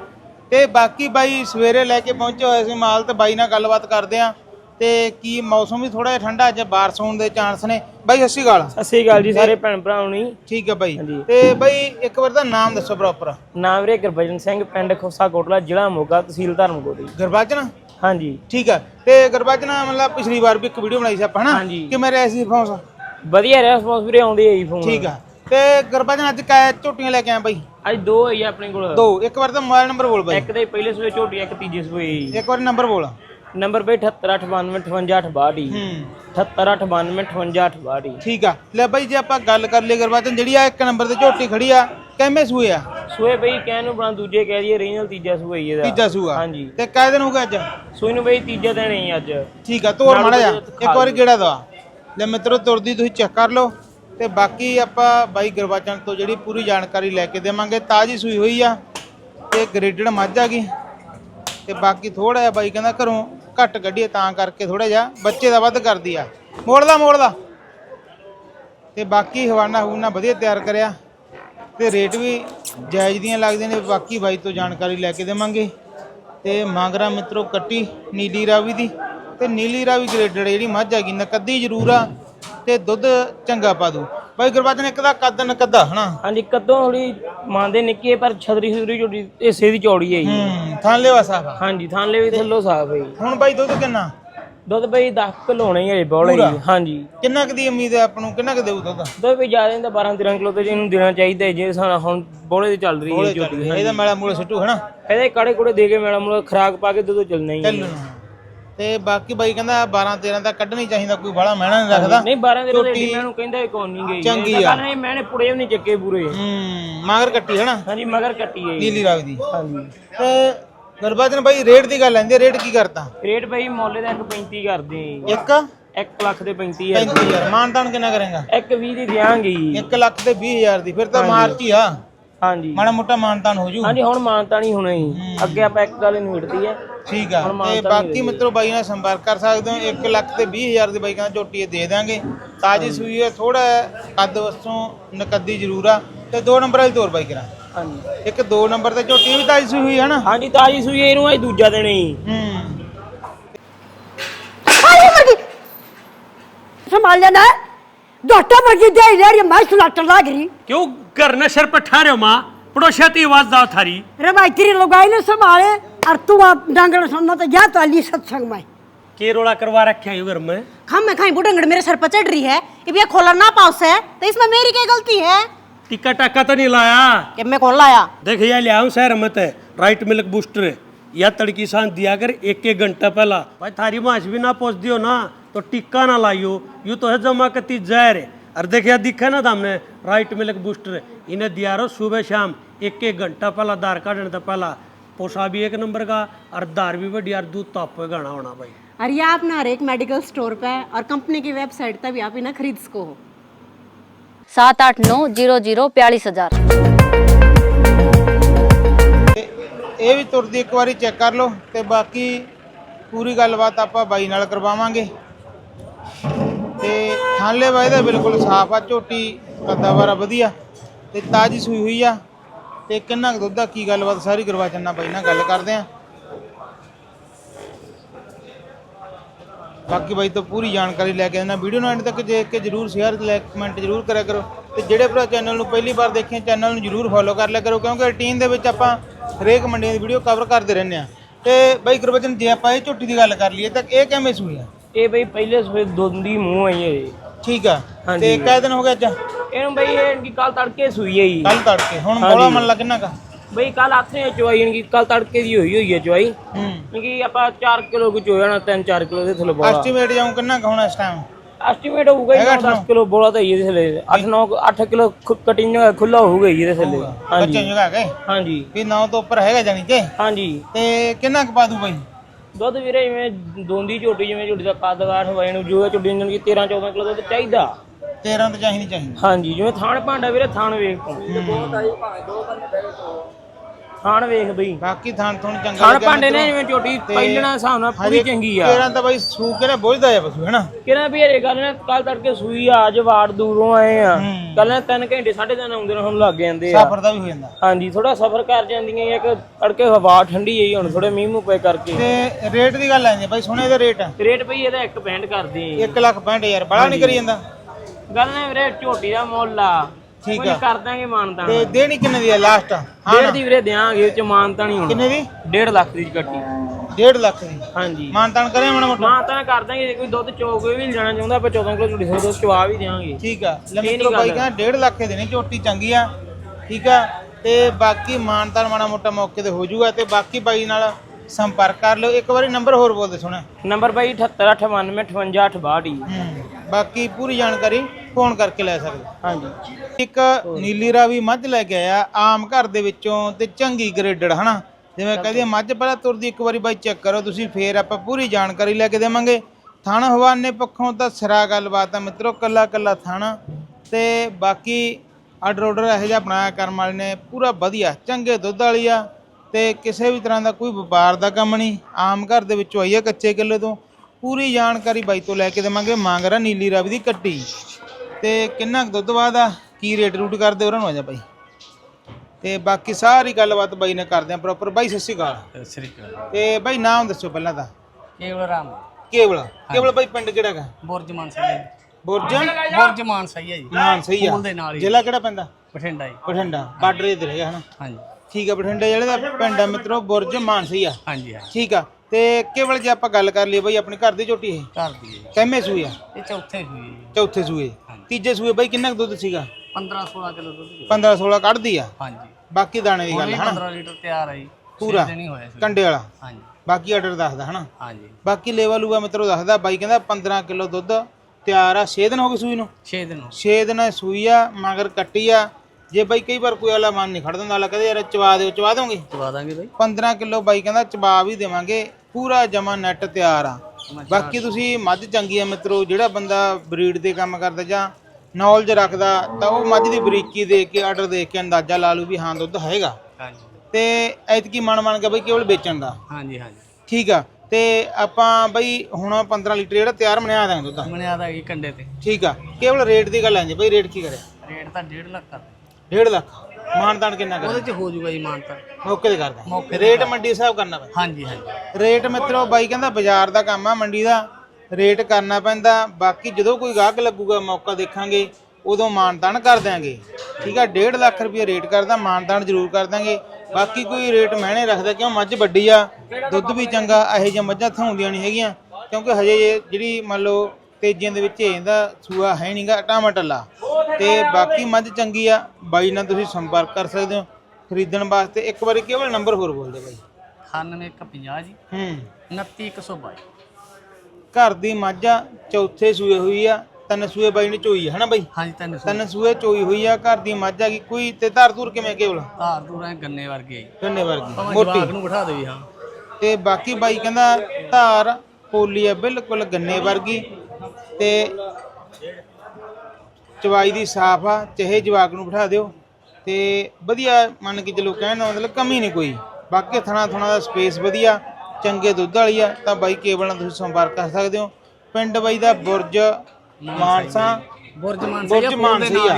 ਤੇ ਬਾਕੀ ਬਾਈ ਸਵੇਰੇ ਲੈ ਕੇ ਪਹੁੰਚੇ ਹੋਏ ਸੀ ਮਾਲ ਤੇ ਬਾਈ ਨਾਲ ਗੱਲਬਾਤ ਕਰਦੇ ਆ। ਤੇ ਕੀ ਮੌਸਮ ਵੀ ਥੋੜਾ ਜਿਹਾ ਠੰਡਾ ਅੱਜ ਬਾਰਿਸ਼ ਹੋਣ ਦੇ ਚਾਂਸ ਨੇ। ਬਾਈ ਅਕਾਲ। ਸਤਿ ਸ੍ਰੀ ਅਕਾਲ ਜੀ ਸਾਰੇ ਭੈਣ ਭਰਾਵਾਂ ਨੂੰ ਠੀਕ ਹੈ ਬਾਈ। ਹਾਂਜੀ। ਤੇ ਬਾਈ ਇੱਕ ਵਾਰ ਦਾ ਨਾਮ ਦੱਸੋ ਪ੍ਰੋਪਰ ਨਾਮ ਵੀਰੇ ਗੁਰਬਚਨ ਸਿੰਘ ਪਿੰਡ ਖੋਸਾ ਕੋਟਲਾ ਜ਼ਿਲ੍ਹਾ ਮੋਗਾ ਤਹਿਸੀਲ ਧਰਮਕੋਟ ਜੀ ਹਾਂਜੀ। ਠੀਕ ਹੈ ਤੇ ਗੁਰਬਾਚਨ ਮਤਲਬ ਪਿਛਲੀ ਵਾਰ ਵੀ ਇੱਕ ਵੀਡੀਓ ਬਣਾਈ ਸੀ ਆਪਾਂ ਹਨਾ? ਹਾਂਜੀ। ਕਿਵੇਂ ਰਿਹਾ ਸੀ ਰਿਸਪੌਂਸ ਵਧੀਆ ਰਿਸਪੌਂਸ ਵੀਰੇ ਆਉਂਦੀ ਹੈ ਜੀ ਫੋਨ ਠੀਕ ਆ। ਤੇ ਗੁਰਬਾਚਨ ਅੱਜ ਕਾ ਝੋਟੀਆਂ ਲੈ ਕੇ ਆਇਆ ਬਾਈ? ਅੱਜ ਦੋ ਜੀ ਆਪਣੇ ਕੋਲ। ਦੋ ਇੱਕ ਵਾਰ ਤਾਂ ਮੋਬਾਈਲ ਨੰਬਰ ਬੋਲ ਬਾਈ। ਇੱਕ ਦੇ ਪਹਿਲੇ ਸੂਏ ਝੋਟੀ ਇੱਕ ਤੀਜੇ ਸੂਏ ਇੱਕ ਵਾਰ ਨੰਬਰ ਬੋਲ। ਨੰਬਰ ਬਈ 7898585862 ਜੀ ਹੂੰ। 7898585862 ਜੀ ਠੀਕ ਆ। ਲੈ ਬਾਈ ਜੇ ਆਪਾਂ ਗੱਲ ਕਰ ਲਈ ਗੁਰਬਾਚਨ ਜਿਹੜੀ ਆ ਇੱਕ ਨੰਬਰ ਤੇ ਝੋਟੀ ਖੜੀ ਆ ਕਿਵੇਂ ਸੂਏ ਆ? ਸੂਏ ਬਈ ਕਹਿਣ ਨੂੰ ਬਣਾ ਦੂਜੇ ਕਹਿ ਦਈਏ ਰੀਜਨਲ ਤੀਜਾ ਸੂਆ ਹੀ ਇਹਦਾ। ਤੀਜਾ ਸੂਆ। ਹਾਂਜੀ। ਤੇ ਕਾਹ ਦਿਨ ਹੋ ਗਿਆ ਅੱਜ? ਸੂਈ ਨੂੰ ਬਈ ਤੀਜਾ ਦਿਨ ਹੀ ਅੱਜ। ਠੀਕ ਆ ਤੋਰ ਮਾੜਾ ਜਾ ਇੱਕ ਵਾਰੀ ਗੇੜਾ ਦਵਾ। ਲੈ ਮਿੱਤਰੋ ਤੁਰਦੀ ਤੁਸੀਂ ਚੈੱਕ ਕਰ ਲਓ। ਤੇ ਬਾਕੀ ਆਪਾਂ ਬਾਈ ਗੁਰਬਾਚਨ ਤੋਂ ਜਿਹੜੀ ਪੂਰੀ ਜਾਣਕਾਰੀ ਲੈ ਕੇ ਦੇਵਾਂਗੇ। ਤਾਜੀ ਸੂਈ ਹੋਈ ਆ ਤੇ ਗ੍ਰੇਡਡ ਮੱਝ ਆ ਗਈ। ਤੇ ਬਾਕੀ ਥੋੜਾ ਜਿਹਾ ਬਾਈ ਕਹਿੰਦਾ ਘਰੋਂ ਘੱਟ ਕੱਢੀਏ ਤਾਂ ਕਰਕੇ ਥੋੜਾ ਜਿਹਾ ਬੱਚੇ ਦਾ ਵੱਧ ਕਰਦੀ ਆ। ਮੋੜਦਾ ਮੋੜਦਾ। ਤੇ ਬਾਕੀ ਹਵਾਨਾ ਹੂਨਾ ਵਧੀਆ ਤਿਆਰ ਕਰਿਆ। ਤੇ ਰੇਟ ਵੀ ਜਾਇਜ਼ ਦੀਆਂ ਲੱਗਦੇ ਨੇ, ਬਾਕੀ ਬਾਈ ਤੋਂ ਜਾਣਕਾਰੀ ਲੈ ਕੇ ਦੇਵਾਂਗੇ। ਤੇ ਮਾਂਗਰਾ ਮਿੱਤਰੋ ਕੱਟੀ ਨੀਲੀ ਰਾਵੀ ਦੀ। ਤੇ ਨੀਲੀ ਰਾਵੀ ਗ੍ਰੇਡਡ ਜਿਹੜੀ ਮੱਝ ਹੈਗੀ ਨਕਦੀ ਜ਼ਰੂਰ ਆ। ਤੇ ਦੁੱਧ ਚੰਗਾ ਪਾ ਦੂ। ਬਾਈ ਗੁਰਬਾਚਨ ਇੱਕ ਦਾ ਕੱਦ ਨਕਦਾ ਹਨਾ? ਹਾਂਜੀ ਕਦੋਂ ਥੋੜੀ ਮੰਨਦੇ ਨਿੱਕੀ ਹੈ ਪਰ ਛਤਰੀ ਛਤਰੀ ਝੋਟੀ ਹਿੱਸੇ ਦੀ ਚੌੜੀ ਹੈ ਜੀ। ਹੂੰ ਥਾਂ ਲਿਆ ਸਾਫ਼ ਹਾਂਜੀ ਥਾਂਲੇ ਵੀ ਥੱਲੋਂ ਸਾਫ਼ ਹੈ ਜੀ। ਹੁਣ ਬਾਈ ਦੁੱਧ ਕਿੰਨਾ? ਦੁੱਧ ਬਈ 10 ਕਿਲੋ ਹੋਣਾ ਹੀ ਹੈ ਬੋਲੇ ਪੂਰਾ? ਜੀ ਹਾਂਜੀ। ਕਿੰਨਾ ਕੁ ਦੀ ਉਮੀਦ ਹੈ ਆਪਾਂ ਨੂੰ? ਕਿੰਨਾ ਕੁ ਦੇਊ ਦੁੱਧ? ਦੁੱਧ ਵੀ ਜ਼ਿਆਦਾ ਨਹੀਂ ਤਾਂ 12 13 ਕਿਲੋ ਤੇ ਜਿਹਨੂੰ ਦੇਣਾ ਚਾਹੀਦਾ ਹੈ, ਜੇ ਸਾਡਾ ਹੁਣ ਬੋਲੇ ਤੇ ਚੱਲ ਰਹੀ ਹੈ ਝੋਟੀ ਇਹਦਾ ਮੈਲਾ ਮੂਲਾ ਸਿੱਟੂ ਹਨਾ? ਇਹਦੇ ਕਾੜੇ ਕੁੜੇ ਦੇ ਕੇ ਮੇਰਾ ਮੁੰਡਾ ਖਰਾਕ ਪਾ ਕੇ ਦੁੱਧ ਚੱਲਣਾ ਹੀ ਹੈ ਚੱਲੂ ਤੇ ਬਾਕੀ ਬਾਈ ਕਹਿੰਦਾ 12 13 ਦਾ ਕੱਢਣੀ ਚਾਹੀਦਾ ਕੋਈ ਬੜਾ ਮਹਿਣਾ ਨਹੀਂ ਰੱਖਦਾ। ਨਹੀਂ 12 ਦੇ ਰੇਡੀ ਮੈਨੂੰ ਕਹਿੰਦਾ ਕੌਣ ਨਹੀਂ ਗਈ। ਚੰਗੀ ਆ। ਨਹੀਂ ਮੈਨੇ ਪੁੜੇ ਵੀ ਨਹੀਂ ਚੱਕੇ ਪੂਰੇ। ਹੂੰ ਮਾਗਰ ਕੱਟੀ ਹਨਾ ਹਾਂਜੀ ਮਗਰ ਕੱਟੀ ਹੈ। ਨੀਲੀ ਰਾਵੀ ਦੀ। ਹਾਂਜੀ। ਤੇ ਗੁਰਬਾਚਨ ਬਾਈ ਰੇਟ ਦੀ ਗੱਲ ਲੈਂਦੇ ਰੇਟ ਕੀ ਕਰਤਾ? ਰੇਟ ਬਈ ਮੁੱਲ ਦਾ 1.35 ਕਰਦੇ। ਇੱਕ? 1 ਲੱਖ ਦੇ 35000 35000 ਮਾਨਤਾਨ ਕਿੰਨਾ ਕਰੇਗਾ? ਇੱਕ 20 ਦੀ ਦਿਆਂਗੇ ਜੀ। 1 ਲੱਖ ਤੇ 20000 ਦੀ ਫਿਰ ਤਾਂ ਮਾਰਚ ਹੀ ਆ। ਹਾਂਜੀ। ਮਾੜਾ ਮੋਟਾ ਮਾਨਤਾਨ ਹੋ ਜੂ। ਹਾਂਜੀ ਹੁਣ ਮਾਨਤਾ ਨਹੀਂ ਹੋਣਾ ਜੀ। ਅੱਗੇ ਆਪਾਂ ਇੱਕ ਗੱਲ ਨੂੰ ਮਿਟਦੀ ਹੈ ਠੀਕ ਆ ਤੇ ਬਾਕੀ ਮਿੱਤਰੋ ਬਾਈ ਨਾਲ ਸੰਪਰਕ ਕਰ ਸਕਦੇ ਹੋ 1 ਲੱਖ ਤੇ 20000 ਦੀ ਬਾਈ ਕਹਿੰਦਾ ਝੋਟੀ ਇਹ ਦੇ ਦਾਂਗੇ ਤਾਜੀ ਸੂਈ ਹੈ ਥੋੜਾ ਕੱਦ ਵਸੋਂ ਨਕਦੀ ਜ਼ਰੂਰ ਆ ਤੇ ਦੋ ਨੰਬਰ ਵਾਲੀ ਤੋਰ ਬਾਈ ਕਰਾਂ ਹਾਂਜੀ ਇੱਕ ਦੋ ਨੰਬਰ ਤੇ ਝੋਟੀ ਵੀ ਤਾਜੀ ਸੂਈ ਹੋਈ ਹੈ ਨਾ ਹਾਂਜੀ ਤਾਜੀ ਸੂਈ ਇਹਨੂੰ ਅੱਜ ਦੂਜਾ ਦਿਨ ਹੀ ਹੂੰ संभाल लेना है डॉक्टर मर्जी दे ही रही मैं सुलाटर लाग रही क्यों घर नशर पर ठहरे हो माँ पड़ोसियाती आवाज दाव थारी रे भाई तेरी लुगाई ने संभाले और तू आप डांगड़ सुनना तो जा तो अली सत्संग में के रोड़ा करवा रखे हैं घर में हम मैं खाई बुढ़ंगड़ मेरे सर पर चढ़ रही है ये भैया खोला ना पाउस है तो इसमें मेरी क्या गलती है टिक्का टाक्का तो नहीं लाया कि मैं कौन लाया देख ये लिया हूँ शहर में ते राइट मिल्क बूस्टर या तड़की सांस दिया कर एक एक घंटा पहला भाई थारी माछ भी ना पहुंच दियो ना तो टिक्का ना लाइयो यूं तो है जमा कती जहर है और देखिए दिखा ना हमने राइट मिल्क बूस्टर इन्हें दिया रो सुबह शाम एक एक घंटा पहला दार काटने तो पहला पोसा भी एक नंबर का और दार भी बढ़िया और दूध तो आपको गाना होना भाई अरे ये आप ना हर एक मेडिकल स्टोर पे और कंपनी की वेबसाइट पे भी आप इन्हें खरीद सको हो सात आठ नौ जीरो जीरो बयालीस हजार ਤੇ ਇਹ ਵੀ ਤੁਰਦੀ ਇੱਕ ਵਾਰੀ ਚੈੱਕ ਕਰ ਲਓ ਤੇ ਬਾਕੀ ਪੂਰੀ ਗੱਲਬਾਤ ਆਪਾਂ ਬਾਈ ਨਾਲ ਕਰਵਾਵਾਂਗੇ ਤੇ ਥਾਲੇ ਬਾਈ ਦਾ ਬਿਲਕੁਲ ਸਾਫ ਆ ਝੋਟੀ ਕੱਦਾਵਾਰਾ ਵਧੀਆ ਤੇ ਤਾਜੀ ਸੂਈ ਹੋਈ ਆ ਤੇ ਕਿੰਨਾ ਕੁ ਦੁੱਧ ਆ ਕੀ ਗੱਲਬਾਤ? ਸਾਰੀ ਗੁਰਬਚਨ ਚੰਨਾ ਬਾਈ ਨਾਲ ਗੱਲ ਕਰਦੇ ਆ। ਬਾਕੀ ਬਾਈ ਤੋਂ ਪੂਰੀ ਜਾਣਕਾਰੀ ਲੈ ਕੇ ਆਉਣਾ ਵੀਡੀਓ ਨੂੰ ਐਂਡ ਤੱਕ ਦੇਖ ਕੇ ਜਰੂਰ ਸ਼ੇਅਰ ਲਾਈਕ ਕਮੈਂਟ ਜਰੂਰ ਕਰਿਆ ਕਰੋ। ਤੇ ਜਿਹੜੇ ਭਰਾ ਚੈਨਲ ਨੂੰ ਪਹਿਲੀ ਵਾਰ ਦੇਖੇ ਚੈਨਲ ਨੂੰ ਜਰੂਰ ਫੋਲੋ ਕਰ ਲਿਆ ਕਰੋ, ਕਿਉਂਕਿ ਰੂਟੀਨ ਦੇ ਵਿੱਚ ਆਪਾਂ ਹਰੇਕ ਮੰਡੀਆਂ ਦੀ ਵੀਡੀਓ ਕਵਰ ਕਰਦੇ ਰਹਿੰਦੇ ਆ। ਤੇ ਬਾਈ ਗੁਰਬਚਨ ਜੇ ਆਪਾਂ ਇਹ ਝੋਟੀ ਦੀ ਗੱਲ ਕਰ ਲਈਏ, ਤਾਂ ਇਹ ਕਿਵੇਂ ਸੂਈ ਆ? ਇਹ ਬਈ ਪਹਿਲੇ ਸਵੇ ਦੋਂਦੀ ਮੂੰਹ ਆਈ ਹੈ ਠੀਕ ਆ। ਹਾਂਜੀ। ਤੇ। ਕਿੰਨੇ ਦਿਨ ਹੋ ਗਏ ਅੱਜ? ਇਹਨੂੰ ਬਈ ਇਹ ਕਿ ਕੱਲ ਤੜਕੇ ਸੂਈ ਹੈ ਜੀ। ਕੱਲ ਤੜਕੇ। ਹੁਣ ਹਾਂਜੀ। ਬੋਲਾ ਮਨ ਲੱਗਣਾ ਕਾ ਬਈ ਕੱਲ ਆਥੇ ਚਵਾਈ ਯਾਨੀ ਕਿ ਕੱਲ ਤੜਕੇ ਦੀ ਹੋਈ ਹੋਈ ਹੈ ਚਵਾਈ ਹੂੰ। ਯਾਨੀ ਕਿ ਆਪਾਂ 4 ਕਿਲੋ ਕੁ ਚੋ ਜਾਣਾ 3-4 ਕਿਲੋ ਦੇ ਥੱਲੇ ਬੋਲਾ। ਐਸਟੀਮੇਟ ਜਾਉਂ ਕਿੰਨਾ ਕੁ ਹੋਣਾ ਇਸ ਟਾਈਮ ਐਸਟੀਮੇਟ ਹੋਊਗਾ ਹੈਗਾ ਜੀ 10 ਕਿਲੋ ਬੋਲਾ ਤਾਂ ਇਹਦੇ ਥੱਲੇ। 8-9 8 ਕਿਲੋ ਕਟਿੰਗ ਖੁੱਲਾ ਹੋਊਗਾ ਜੀ ਇਹਦੇ ਥੱਲੇ। ਬੱਚੇ ਹਾਂਜੀ। ਜਗਾ ਗਏ ਹਾਂਜੀ। ਵੀ 9 ਤੋਂ ਉੱਪਰ ਹੈਗਾ ਜਾਨੀ ਕਿ? ਹਾਂਜੀ। ਤੇ ਕਿੰਨਾ ਕੁ ਪਾ ਦੂ ਬਾਈ? ਦੁੱਧ ਵੀਰੇ ਜਿਵੇਂ ਦੋਂਦੀ ਝੋਟੀ ਜਿਵੇਂ ਝੋਟੀ ਦਾ ਕਾਠ ਹੋਏ ਨੂੰ ਜੋ ਝੋਟੀ ਨੂੰ 13 14 ਕਿਲੋ ਦੁੱਧ ਚਾਹੀਦਾ। 13 ਤਾਂ ਚਾਹੀਦੀ ਚਾਹੀਦੀ। ਹਾਂਜੀ ਜਿਵੇਂ ਥਾਣ ਭਾਂਡਾ ਵੀਰੇ ਥਾਣ ਵੇਖ। ਤੂੰ ਥਾਣ ਵੇਖ ਬਈ। ਬਾਕੀ ਥਾਣ ਥੁਣ ਚੰਗਾ ਥਾਣ ਭਾਂਡੇ ਨੇ। ਜਿਵੇਂ ਝੋਟੀ ਪਹਿਲਣਾ ਹਿਸਾਬ ਨਾਲ ਪੂਰੀ ਚੰਗੀ ਆ। 13 ਤਾਂ ਬਾਈ ਸੂ ਕੇ ਨਾ ਬੋਝਦਾ ਆ ਪਸ਼ੂ ਹੈਨਾ? ਕਿਹਨਾਂ ਵੀ ਇਹ ਗੱਲ ਨੇ ਕੱਲ ਤੜਕੇ ਸੂਈ ਆ ਅੱਜ ਵਾਰ ਦੂਰੋਂ ਆਏ ਆ। ਕੱਲ ਨੇ 3 ਘੰਟੇ 3.5 ਆਉਂਦੇ ਨੇ ਹੁਣ ਲੱਗ ਜਾਂਦੇ ਆ। ਸਫਰ ਦਾ ਵੀ ਹੋ ਜਾਂਦਾ। ਹਾਂਜੀ ਥੋੜਾ ਸਫ਼ਰ ਕਰ ਜਾਂਦੀਆਂ ਇੱਕ ਤੜਕੇ ਹਵਾ ਠੰਡੀ ਆਈ ਹੁਣ ਥੋੜੇ ਮੀਂਹ ਮੂੰਹ ਪਏ ਕਰਕੇ। ਤੇ ਰੇਟ ਦੀ ਗੱਲ ਆਂਦੀ ਬਾਈ ਸੋਨੇ ਦਾ ਰੇਟ ਰੇਟ ਪਈ ਇਹਦਾ 1 ਪੈਂਟ ਕਰਦੇ ਆ। 1 ਲੱਖ 65000 ਬੜਾ ਨਹੀਂ ਕਰੀ ਜਾਂਦਾ। ਗੱਲ ਨੇ ਵੀਰੇ ਝੋਟੀ ਦਾ ਮੁੱਲ ਆ। ਠੀਕ ਆ। ਕਰ ਦਾਂਗੇ ਮਾਨਤਾਨ। ਤੇ ਦੇਣੀ ਕਿੰਨੇ ਦੀ ਹੈ ਲਾਸਟ ਹਾਂ ਡੇਢ ਦੀ ਵੀਰੇ ਦਿਆਂਗੇ ਇਹ ਚ ਮਾਨਤਾ ਨਹੀਂ ਹੋਣਾ। ਕਿੰਨੇ ਦੀ? 1.5 ਲੱਖ ਦੀ ਕੱਟੀ 1.5 ਲੱਖ ਦੀ। ਹਾਂਜੀ। ਮਾਨਤਾਨ ਕਰਿਆ ਮਾੜਾ ਮੋਟਾ? ਮਾਨਤਾ ਕਰ ਦਾਂਗੇ ਜੇ ਕੋਈ ਦੁੱਧ ਚੋਕ ਵੀ ਲੈਣਾ ਚਾਹੁੰਦਾ ਆਪਾਂ 14 ਕਿਲੋ ਝੋਟੀ ਦੁੱਧ ਚਵਾ ਵੀ ਦਿਆਂਗੇ। ਠੀਕ ਆ। ਲੈ ਇਹ ਨੀ ਮਿੱਤਰੋ ਬਾਈ। ਕਹਿੰਦਾ 1.5 ਲੱਖ ਦੀ ਦੇਣੀ ਝੋਟੀ ਚੰਗੀ ਆ। ਠੀਕ ਆ। ਤੇ ਬਾਕੀ ਮਾਨਤਾਨ ਮਾੜਾ ਮੋਟਾ ਮੌਕੇ ਤੇ ਹੋ ਜਾਊਗਾ ਤੇ ਬਾਕੀ ਬਾਈ ਨਾਲ ਸੰਪਰਕ ਕਰ ਲਿਓ। ਇੱਕ ਵਾਰੀ ਨੰਬਰ ਹੋਰ ਬੋਲ ਦੇ ਸੁਣਾ ਨੰਬਰ ਬਾਈ 7898585862 ਹੂੰ। ਬਾਕੀ ਪੂਰੀ ਜਾਣਕਾਰੀ ਫੋਨ ਕਰਕੇ ਲੈ ਸਕਦੇ। ਹਾਂਜੀ। ਇੱਕ ਨੀਲੀ ਰਾਵੀ ਮੱਝ ਲੈ ਕੇ ਆਇਆ ਆਮ ਘਰ ਦੇ ਵਿੱਚੋਂ ਤੇ ਚੰਗੀ ਗ੍ਰੇਡਡ ਹਨਾ? ਜਿਵੇਂ ਕਹਦੇ ਮੱਝ ਪਹਿਲਾਂ ਤੁਰਦੀ ਇੱਕ ਵਾਰੀ ਬਾਈ ਚੈੱਕ ਕਰੋ ਤੁਸੀਂ ਫੇਰ ਆਪਾਂ ਪੂਰੀ ਜਾਣਕਾਰੀ ਲੈ ਕੇ ਦੇਵਾਂਗੇ। ਥਣ ਹਵਾਨੇ ਪੱਖੋਂ ਤਾਂ ਸਿਰਾ ਗੱਲਬਾਤ ਆ ਮਿੱਤਰੋ ਕੱਲਾ ਕੱਲਾ ਥਣ। ਤੇ ਬਾਕੀ ਆਰਡਰ ਆਰਡਰ ਇਹੋ ਜਿਹਾ ਬਣਾਇਆ ਕਰਮ ਵਾਲੇ ਨੇ ਪੂਰਾ ਵਧੀਆ ਚੰਗੇ ਦੁੱਧ ਵਾਲੀ ਆ। ਤੇ ਕਿਸੇ ਵੀ ਤਰ੍ਹਾਂ ਦਾ ਕੋਈ ਵਪਾਰ ਦਾ ਕੰਮ ਨਹੀਂ ਆਮ ਘਰ ਦੇ ਵਿੱਚੋਂ ਆਈ ਆ ਕੱਚੇ ਕਿੱਲੇ ਤੋਂ। ਪੂਰੀ ਜਾਣਕਾਰੀ ਬਾਈ ਤੋਂ ਲੈ ਕੇ ਦੇਵਾਂਗੇ। ਮੰਗ ਰਾ ਨੀਲੀ ਰਾਵੀ ਦੀ ਕੱਟੀ। ਤੇ ਕਿੰਨਾ ਕੁ ਦੁੱਧ ਆ ਕੀ ਰੇਟ ਰੂਟ ਕਰਦੇ ਉਹਨਾਂ ਨੂੰ ਆ ਜਾ ਬਾਈ। ਤੇ ਬਾਕੀ ਸਾਰੀ ਗੱਲਬਾਤ ਬਾਈ ਨੇ ਕਰਦੇ ਆ ਪ੍ਰੋਪਰ ਬਾਈ ਸਤਿ ਸ਼੍ਰੀ ਅਕਾਲ। ਸ੍ਰੀ ਅਕਾਲ। ਤੇ ਬਾਈ ਨਾਮ ਦੱਸੋ ਪਹਿਲਾਂ ਤਾਂ। ਕੇਵਲ ਰਾਮ। ਕੇਵਲ। ਕੇਵਲ ਬਾਈ ਪਿੰਡ ਕਿਹੜਾ ਹੈਗਾ? ਬੁਰਜ ਮਾਨਸਾ ਜੀ। ਬੁਰਜ ਬੁਰਜ ਮਾਨਸਾ ਹੀ ਹੈ ਜੀ। ਮਾਨ ਸਹੀ ਆ। ਸਕੂਲ ਦੇ ਨਾਲ ਹੀ। ਜ਼ਿਲ੍ਹਾ ਕਿਹੜਾ ਪੈਂਦਾ ਬਠਿੰਡਾ ਜੀ। ਬਠਿੰਡਾ। ਬਾਰਡਰ ਇਧਰ ਹੈਗਾ ਹਨਾ? ਹਾਂਜੀ। ਠੀਕ ਆ ਬਠਿੰਡਾ ਜਿਹੜੇ ਦਾ ਪਿੰਡ ਆ ਮਿੱਤਰੋ। ਬੁਰਜ ਮਾਨ ਸਹੀ ਆ। ਹਾਂਜੀ ਹਾਂ। ਠੀਕ ਆ। ਤੇ ਕੇਵਲ ਜੇ ਆਪਾਂ ਗੱਲ ਕਰ ਲਈਏ ਬਾਈ ਆਪਣੇ ਘਰ ਦੀ ਝੋਟੀ ਇਹ? ਘਰ ਦੀ ਹੈ। ਕਿੰਨੇ ਸੂਏ ਆ? ਇਹ ਚੌਥੇ ਜੀ। ਚੌਥੇ ਸੂਏ। ਤੀਜੇ ਸੂਏ ਬਾਈ ਕਿੰਨਾ ਕੁ ਦੁੱਧ ਸੀਗਾ? 15 16 ਕਿਲੋ ਦੁੱਧ ਜੀ। 15 16 ਕੱਢਦੀ ਆ? ਹਾਂਜੀ। ਬਾਕੀ ਦਾਣੇ ਦੀ ਹੁਣ ਗੱਲ ਵੀ ਹਨਾ 15 ਲੀਟਰ ਤਿਆਰ ਹੈ ਜੀ। ਪੂਰਾ। ਛੇ ਦਿਨ ਹੀ ਹੋਇਆ ਸੀ ਕੰਡੇ ਵਾਲਾ? ਹਾਂਜੀ। ਬਾਕੀ ਆਰਡਰ ਦੱਸਦਾ ਹਨਾ ਹਾਂਜੀ। ਬਾਕੀ ਲੇਵਲ ਲੂਆ ਮਿੱਤਰੋ ਦੱਸਦਾ ਬਾਈ ਕਹਿੰਦਾ 15 ਕਿਲੋ ਦੁੱਧ ਤਿਆਰ ਆ। 6 ਦਿਨ ਹੋ ਗਏ ਸੂਈ ਨੂੰ? 6 ਦਿਨ ਹੋ 6 ਦਿਨ ਸੂਈ ਆ ਮਗਰ ਕੱਟੀ ਆ। ਜੇ ਬਾਈ ਕਈ ਵਾਰ ਕੋਈ ਵਾਲਾ ਮਨ ਨਹੀਂ ਖੜ ਦਿੰਦਾ ਵਾਲਾ ਕਹਿੰਦੇ ਯਾਰ ਚਵਾ ਦਿਓ ਚਵਾ ਦੋਗੇ? ਦਵਾ ਦਾਂਗੇ ਬਾਈ। 15 ਕਿਲੋ ਬਾਈ ਕਹਿੰਦਾ ਚਬਾ ਵੀ ਦੇਵਾਂਗੇ। ਪੂਰਾ ਜਮਾ ਨੈਟ ਤਿਆਰ ਆ। ਬਾਕੀ ਤੁਸੀਂ ਮੱਝ ਚੰਗੀ ਆ ਮਿੱਤਰੋ ਜਿਹੜਾ ਬੰਦਾ ਬਰੀਡ ਦੇ ਕੰਮ ਕਰਦਾ ਜਾਂ ਨੌਲੇਜ ਰੱਖਦਾ ਤਾਂ ਉਹ ਮੱਝ ਦੀ ਬਰੀਕੀ ਦੇਖ ਕੇ ਆਰਡਰ ਦੇਖ ਕੇ ਅੰਦਾਜ਼ਾ ਲਾ ਲੂ ਵੀ ਹਾਂ ਦੁੱਧ ਹੈਗਾ। ਹਾਂਜੀ। ਤੇ ਐਤਕੀ ਮਨ ਮੰਨ ਕੇ ਬਈ ਕੇਵਲ ਵੇਚਣ ਦਾ। ਹਾਂਜੀ ਹਾਂਜੀ। ਠੀਕ ਆ। ਤੇ ਆਪਾਂ ਬਈ ਹੁਣ 15 ਲੀਟਰ ਜਿਹੜਾ ਤਿਆਰ ਬਣਿਆ ਦਾਂਗੇ ਦੁੱਧ ਮਨਿਆ ਦਾ ਇਹ ਕੰਡੇ ਤੇ। ਠੀਕ ਆ। ਕੇਵਲ ਰੇਟ ਦੀ ਗੱਲ ਆਂਦੀ ਬਈ ਰੇਟ ਕੀ ਕਰਿਆ? ਰੇਟ ਤਾਂ 1.5 ਲੱਖ ਕਰ 1.5 ਲੱਖ। ਮਾਨਦਾਨ ਕਿੰਨਾ ਉਹਦੇ ਕਰਿਆ ਚ ਹੋ ਜਾਊਗਾ ਜੀ ਮਾਨਤਾ ਮੌਕੇ ਤੇ ਕਰਦਾ। ਮੌਕੇ ਰੇਟ ਮੰਡੀ ਹਿਸਾਬ ਕਰਨਾ ਪੈਂਦਾ। ਹਾਂਜੀ ਹਾਂਜੀ। ਰੇਟ ਮਿੱਤਰੋ ਬਾਈ ਕਹਿੰਦਾ ਬਾਜ਼ਾਰ ਦਾ ਕੰਮ ਆ ਮੰਡੀ ਦਾ। ਰੇਟ ਕਰਨਾ ਪੈਂਦਾ। ਬਾਕੀ ਜਦੋਂ ਕੋਈ ਗਾਹਕ ਲੱਗੂਗਾ ਮੌਕਾ ਦੇਖਾਂਗੇ ਉਦੋਂ ਮਾਨਦਾਨ ਕਰ ਦਿਆਂਗੇ। ਠੀਕ ਆ 1.5 ਲੱਖ ਰੁਪਏ ਰੇਟ ਕਰਦਾ ਮਾਨਦਾਨ ਜ਼ਰੂਰ ਕਰ ਦਾਂਗੇ ਬਾਕੀ ਕੋਈ ਰੇਟ ਮਹਿਣੇ ਰੱਖਦਾ ਕਿਉਂ ਮੱਝ ਵੱਡੀ ਆ ਦੁੱਧ ਵੀ ਚੰਗਾ ਇਹੋ ਜਿਹੀਆਂ ਮੱਝਾਂ ਥਾਉਂਦੀਆਂ ਨਹੀਂ ਹੈਗੀਆਂ। ਕਿਉਂਕਿ ਹਜੇ ਇਹ ਜਿਹੜੀ ਮੰਨ ਲਓ ਤੇਜ਼ੀਆਂ ਦੇ ਵਿੱਚ ਇਹਦਾ ਸੂਆ ਹੈ ਨਹੀਂਗਾ ਟਮਾਟਰਲਾ ਤੇ ਬਾਕੀ ਮੱਝ ਚੰਗੀ ਆ ਬਾਈ ਨਾਲ ਤੁਸੀਂ ਸੰਪਰਕ ਕਰ ਸਕਦੇ ਹੋ। ਖਰੀਦਣ ਵਾਸਤੇ ਇੱਕ ਵਾਰੀ ਕੇਵਲ ਨੰਬਰ ਹੋਰ ਬੋਲ ਦਿਓ ਬਾਈ 9150 ਜੀ। ਹੂੰ। 29122 ਘਰ ਦੀ ਮੱਝ ਆ ਚੌਥੇ ਸੂਏ ਹੋਈ ਆ ਤਿੰਨ ਸੂਏ ਬਾਈ ਨੇ ਚੋਈ ਹਨਾ ਬਾਈ? ਹਾਂਜੀ ਤੈਨੂੰ ਤਿੰਨ ਸੂਏ ਚੋਈ ਹੋਈ ਆ ਘਰ ਦੀ ਮੱਝ ਆ ਗਈ। ਕੋਈ ਤੇ ਧਾਰ ਧੂਰ ਕਿਵੇਂ ਕੇਵਲ? ਧਾਰ ਦੂਰਾਂ ਗੰਨੇ ਵਰਗੇ ਗੰਨੇ ਵਰਗੀ ਮੋਟੀ। ਜਵਾਕ ਨੂੰ ਬਿਠਾ ਦੇਵੀ ਹਾਂ। ਤੇ ਬਾਕੀ ਬਾਈ ਕਹਿੰਦਾ ਧਾਰ ਪੋਲੀ ਆ ਬਿਲਕੁਲ ਗੰਨੇ ਵਰਗੀ ਤੇ ਚਵਾਈ ਦੀ ਸਾਫ਼ ਆ ਚਾਹੇ ਜਵਾਕ ਨੂੰ ਬਿਠਾ ਦਿਓ ਤੇ ਵਧੀਆ ਮੰਨ ਕੇ ਚਲੋ ਕਹਿਣ ਦਾ ਮਤਲਬ ਕਮੀ ਨਹੀਂ ਕੋਈ। ਬਾਕੀ ਥਣਾ ਥਣਾ ਦਾ ਸਪੇਸ ਵਧੀਆ ਚੰਗੇ ਦੁੱਧ ਵਾਲੀ ਆ ਤਾਂ ਬਾਈ ਕੇਬਲ ਨਾਲ ਤੁਸੀਂ ਸੰਪਰਕ ਕਰ ਸਕਦੇ ਹੋ। ਪਿੰਡ ਬਾਈ ਦਾ ਬੁਰਜ ਮਾਨਸਾ ਬੁਰਜ ਮਾਨਸਾ ਬੁਰਜ ਮਾਨਸਾ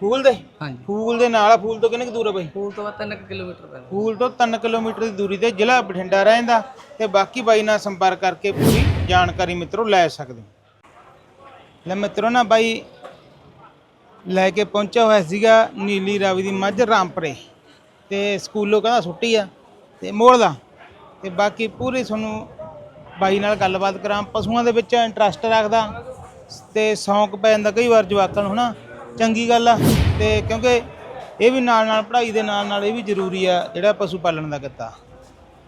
ਫੂਲ ਦੇ? ਹਾਂਜੀ। ਫੂਲ ਦੇ ਨਾਲ ਆ ਫੂਲ ਤੋਂ ਕਿੰਨੇ ਕੁ ਦੂਰ ਆ ਬਾਈ? ਪੂਲ ਤੋਂ ਬਾਅਦ 3 ਕਿਲੋਮੀਟਰ ਪੈਂਦਾ। ਫੂਲ ਤੋਂ 3 ਕਿਲੋਮੀਟਰ ਦੀ ਦੂਰੀ ਤੇ ਜ਼ਿਲ੍ਹਾ ਬਠਿੰਡਾ ਰਹਿੰਦਾ ਤੇ ਬਾਕੀ ਬਾਈ ਨਾਲ ਸੰਪਰਕ ਕਰਕੇ ਪੂਰੀ ਜਾਣਕਾਰੀ ਮਿੱਤਰੋ ਲੈ ਸਕਦੇ ਹੋ। ਲੈ ਮਿੱਤਰੋ ਨਾ ਬਾਈ ਲੈ ਕੇ ਪਹੁੰਚਿਆ ਹੋਇਆ ਸੀਗਾ ਨੀਲੀ ਰਾਵੀ ਦੀ ਮੱਝ ਰਾਮਪਰੇ ਤੇ ਸਕੂਲੋਂ ਕਹਿੰਦਾ ਛੁੱਟੀ ਆ ਤੇ ਮੋੜਦਾ ਤੇ ਬਾਕੀ ਪੂਰੀ ਤੁਹਾਨੂੰ ਬਾਈ ਨਾਲ ਗੱਲਬਾਤ ਕਰਾਂ। ਪਸ਼ੂਆਂ ਦੇ ਵਿੱਚ ਇੰਟਰਸਟ ਰੱਖਦਾ ਤੇ ਸ਼ੌਂਕ ਪੈ ਜਾਂਦਾ ਕਈ ਵਾਰ ਜਵਾਕਾਂ ਨੂੰ ਹਨਾ? ਚੰਗੀ ਗੱਲ ਆ ਤੇ ਕਿਉਂਕਿ ਇਹ ਵੀ ਨਾਲ ਨਾਲ ਪੜ੍ਹਾਈ ਦੇ ਨਾਲ ਨਾਲ ਇਹ ਵੀ ਜ਼ਰੂਰੀ ਆ ਜਿਹੜਾ ਪਸ਼ੂ ਪਾਲਣ ਦਾ ਕਿੱਤਾ।